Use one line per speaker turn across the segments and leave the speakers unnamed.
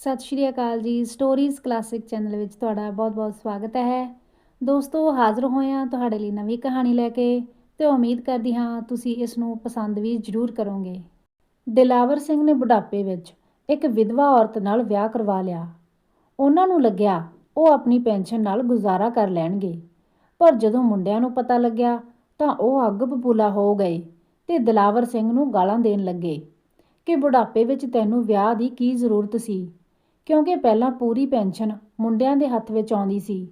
ਸਤਿ ਸ਼੍ਰੀ ਅਕਾਲ ਜੀ। Stories classic channel ਵਿੱਚ ਤੁਹਾਡਾ ਬਹੁਤ-ਬਹੁਤ ਸਵਾਗਤ ਹੈ। ਦੋਸਤੋ, ਹਾਜ਼ਰ ਹੋਏ ਹਾਂ ਤੁਹਾਡੇ ਲਈ ਨਵੀਂ ਕਹਾਣੀ ਲੈ ਕੇ ਤੇ ਉਮੀਦ ਕਰਦੀ ਹਾਂ ਤੁਸੀਂ ਇਸ ਨੂੰ ਪਸੰਦ ਵੀ ਜ਼ਰੂਰ ਕਰੋਗੇ। ਦਿਲਾਵਰ ਸਿੰਘ ਨੇ ਬੁਢਾਪੇ ਵਿੱਚ ਇੱਕ ਵਿਧਵਾ ਔਰਤ ਨਾਲ ਵਿਆਹ ਕਰਵਾ ਲਿਆ। ਉਹਨਾਂ ਨੂੰ ਲੱਗਿਆ ਉਹ ਆਪਣੀ ਪੈਨਸ਼ਨ ਨਾਲ ਗੁਜ਼ਾਰਾ ਕਰ ਲੈਣਗੇ। ਪਰ ਜਦੋਂ ਮੁੰਡਿਆਂ ਨੂੰ ਪਤਾ ਲੱਗਿਆ ਤਾਂ ਉਹ ਅੱਗ ਬਬੂਲਾ ਹੋ ਗਏ ਤੇ ਦਿਲਾਵਰ ਸਿੰਘ ਨੂੰ ਗਾਲਾਂ ਦੇਣ ਲੱਗੇ ਕਿ ਬੁਢਾਪੇ ਵਿੱਚ ਤੈਨੂੰ ਵਿਆਹ ਦੀ ਕੀ ਜ਼ਰੂਰਤ ਸੀ। ਕਿਉਂਕਿ ਪਹਿਲਾਂ ਪੂਰੀ ਪੈਨਸ਼ਨ ਮੁੰਡਿਆਂ ਦੇ ਹੱਥ ਵਿੱਚ ਆਉਂਦੀ ਸੀ।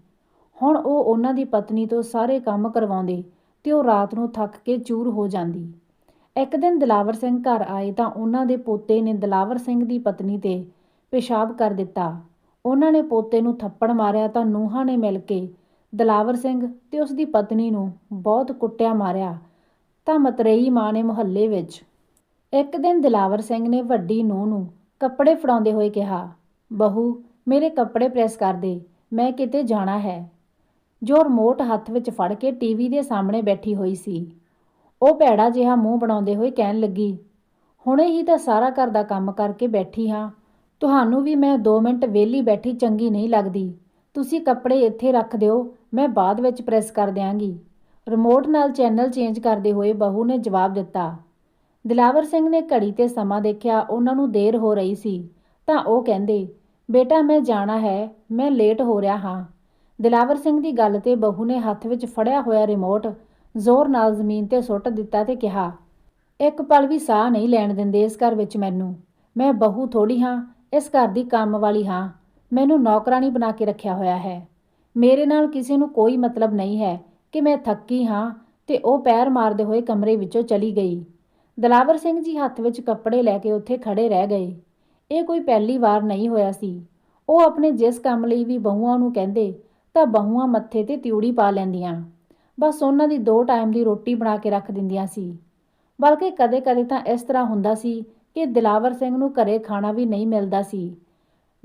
ਹੁਣ ਉਹ ਉਹਨਾਂ ਦੀ ਪਤਨੀ ਤੋਂ ਸਾਰੇ ਕੰਮ ਕਰਵਾਉਂਦੇ ਤੇ ਉਹ ਰਾਤ ਨੂੰ ਥੱਕ ਕੇ ਚੂਰ ਹੋ ਜਾਂਦੀ। ਇੱਕ ਦਿਨ ਦਲਾਵਰ ਸਿੰਘ ਘਰ ਆਏ ਤਾਂ ਉਹਨਾਂ ਦੇ ਪੋਤੇ ਨੇ ਦਲਾਵਰ ਸਿੰਘ ਦੀ ਪਤਨੀ ਤੇ ਪਿਸ਼ਾਬ ਕਰ ਦਿੱਤਾ। ਉਹਨਾਂ ਨੇ ਪੋਤੇ ਨੂੰ ਥੱਪੜ ਮਾਰਿਆ ਤਾਂ ਨੂੰਹਾਂ ਨੇ ਮਿਲ ਕੇ ਦਲਾਵਰ ਸਿੰਘ ਤੇ ਉਸ ਦੀ ਪਤਨੀ ਨੂੰ ਬਹੁਤ ਕੁੱਟਿਆ ਮਾਰਿਆ, ਤਾਂ ਮਤਰੇਈ ਮਾਂ ਨੇ ਮੁਹੱਲੇ ਵਿੱਚ। ਇੱਕ ਦਿਨ ਦਲਾਵਰ ਸਿੰਘ ਨੇ ਵੱਡੀ ਨੂੰਹ ਨੂੰ ਕੱਪੜੇ ਫੜਾਉਂਦੇ ਹੋਏ ਕਿਹਾ ਬਹੂ, ਮੇਰੇ ਕੱਪੜੇ ਪ੍ਰੈਸ ਕਰ ਦੇ, ਮੈਂ ਕਿਤੇ ਜਾਣਾ ਹੈ। ਜੋ ਰਿਮੋਟ ਹੱਥ ਵਿੱਚ ਫੜ ਕੇ ਟੀਵੀ ਦੇ ਸਾਹਮਣੇ ਬੈਠੀ ਹੋਈ ਸੀ। ਉਹ ਭੈੜਾ ਜਿਹਾ ਮੂੰਹ ਬਣਾਉਂਦੇ ਹੋਏ ਕਹਿਣ ਲੱਗੀ, ਹੁਣੇ ਹੀ ਤਾਂ ਸਾਰਾ ਘਰ ਦਾ ਕੰਮ ਕਰਕੇ ਬੈਠੀ ਹਾਂ। ਤੁਹਾਨੂੰ ਵੀ ਮੈਂ 2 ਮਿੰਟ ਵਿਹਲੀ ਬੈਠੀ ਚੰਗੀ ਨਹੀਂ ਲੱਗਦੀ। ਤੁਸੀਂ ਕੱਪੜੇ ਇੱਥੇ ਰੱਖ ਦਿਓ, ਮੈਂ ਬਾਅਦ ਵਿੱਚ ਪ੍ਰੈਸ ਕਰ ਦਿਆਂਗੀ। ਰਿਮੋਟ ਨਾਲ ਚੈਨਲ ਚੇਂਜ ਕਰਦੇ ਹੋਏ ਬਹੂ ਨੇ ਜਵਾਬ ਦਿੱਤਾ। ਦਿਲਾਵਰ ਸਿੰਘ ਨੇ ਘੜੀ ਤੇ ਸਮਾਂ ਦੇਖਿਆ, ਉਹਨਾਂ ਨੂੰ ਦੇਰ ਹੋ ਰਹੀ ਸੀ। ਤਾਂ ਉਹ ਕਹਿੰਦੇ ਬੇਟਾ, ਮੈਂ ਜਾਣਾ ਹੈ, ਮੈਂ ਲੇਟ ਹੋ ਰਿਹਾ ਹਾਂ। ਦਿਲਾਵਰ ਸਿੰਘ ਦੀ ਗੱਲ ਤੇ ਬਹੂ ਨੇ ਹੱਥ ਵਿੱਚ ਫੜਿਆ ਹੋਇਆ ਰਿਮੋਟ ਜ਼ੋਰ ਨਾਲ ਜ਼ਮੀਨ ਤੇ ਸੁੱਟ ਦਿੱਤਾ ਤੇ ਕਿਹਾ, ਇੱਕ ਪਲ ਵੀ ਸਾਹ ਨਹੀਂ ਲੈਣ ਦਿੰਦੇ ਇਸ ਘਰ ਵਿੱਚ ਮੈਨੂੰ। ਮੈਂ ਬਹੂ ਥੋੜੀ ਹਾਂ, ਇਸ ਘਰ ਦੀ ਕੰਮ ਵਾਲੀ ਹਾਂ। ਮੈਨੂੰ ਨੌਕਰਾਨੀ ਬਣਾ ਕੇ ਰੱਖਿਆ ਹੋਇਆ ਹੈ। ਮੇਰੇ ਨਾਲ ਕਿਸੇ ਨੂੰ ਕੋਈ ਮਤਲਬ ਨਹੀਂ ਹੈ ਕਿ ਮੈਂ ਥੱਕੀ ਹਾਂ ਤੇ ਉਹ ਪੈਰ ਮਾਰਦੇ ਹੋਏ ਕਮਰੇ ਵਿੱਚੋਂ ਚਲੀ ਗਈ। ਦਲਾਵਰ ਸਿੰਘ ਜੀ ਹੱਥ ਵਿੱਚ ਕੱਪੜੇ ਲੈ ਕੇ ਉੱਥੇ ਖੜੇ ਰਹਿ ਗਏ। ਇਹ ਕੋਈ ਪਹਿਲੀ ਵਾਰ ਨਹੀਂ ਹੋਇਆ ਸੀ। ਉਹ ਆਪਣੇ ਜਿਸ ਕੰਮ ਲਈ ਵੀ ਬਹੂਆਂ ਨੂੰ ਕਹਿੰਦੇ, ਤਾਂ ਬਹੂਆਂ ਮੱਥੇ ਤੇ ਤਿਉੜੀ ਪਾ ਲੈਂਦੀਆਂ। ਬਸ ਉਹਨਾਂ ਦੀ ਦੋ ਟਾਈਮ ਦੀ ਰੋਟੀ ਬਣਾ ਕੇ ਰੱਖ ਦਿੰਦੀਆਂ ਸੀ। ਬਲਕਿ ਕਦੇ-ਕਦੇ ਤਾਂ ਇਸ ਤਰ੍ਹਾਂ ਹੁੰਦਾ ਸੀ ਕਿ ਦਿਲਾਵਰ ਸਿੰਘ ਨੂੰ ਘਰੇ ਖਾਣਾ ਵੀ ਨਹੀਂ ਮਿਲਦਾ ਸੀ।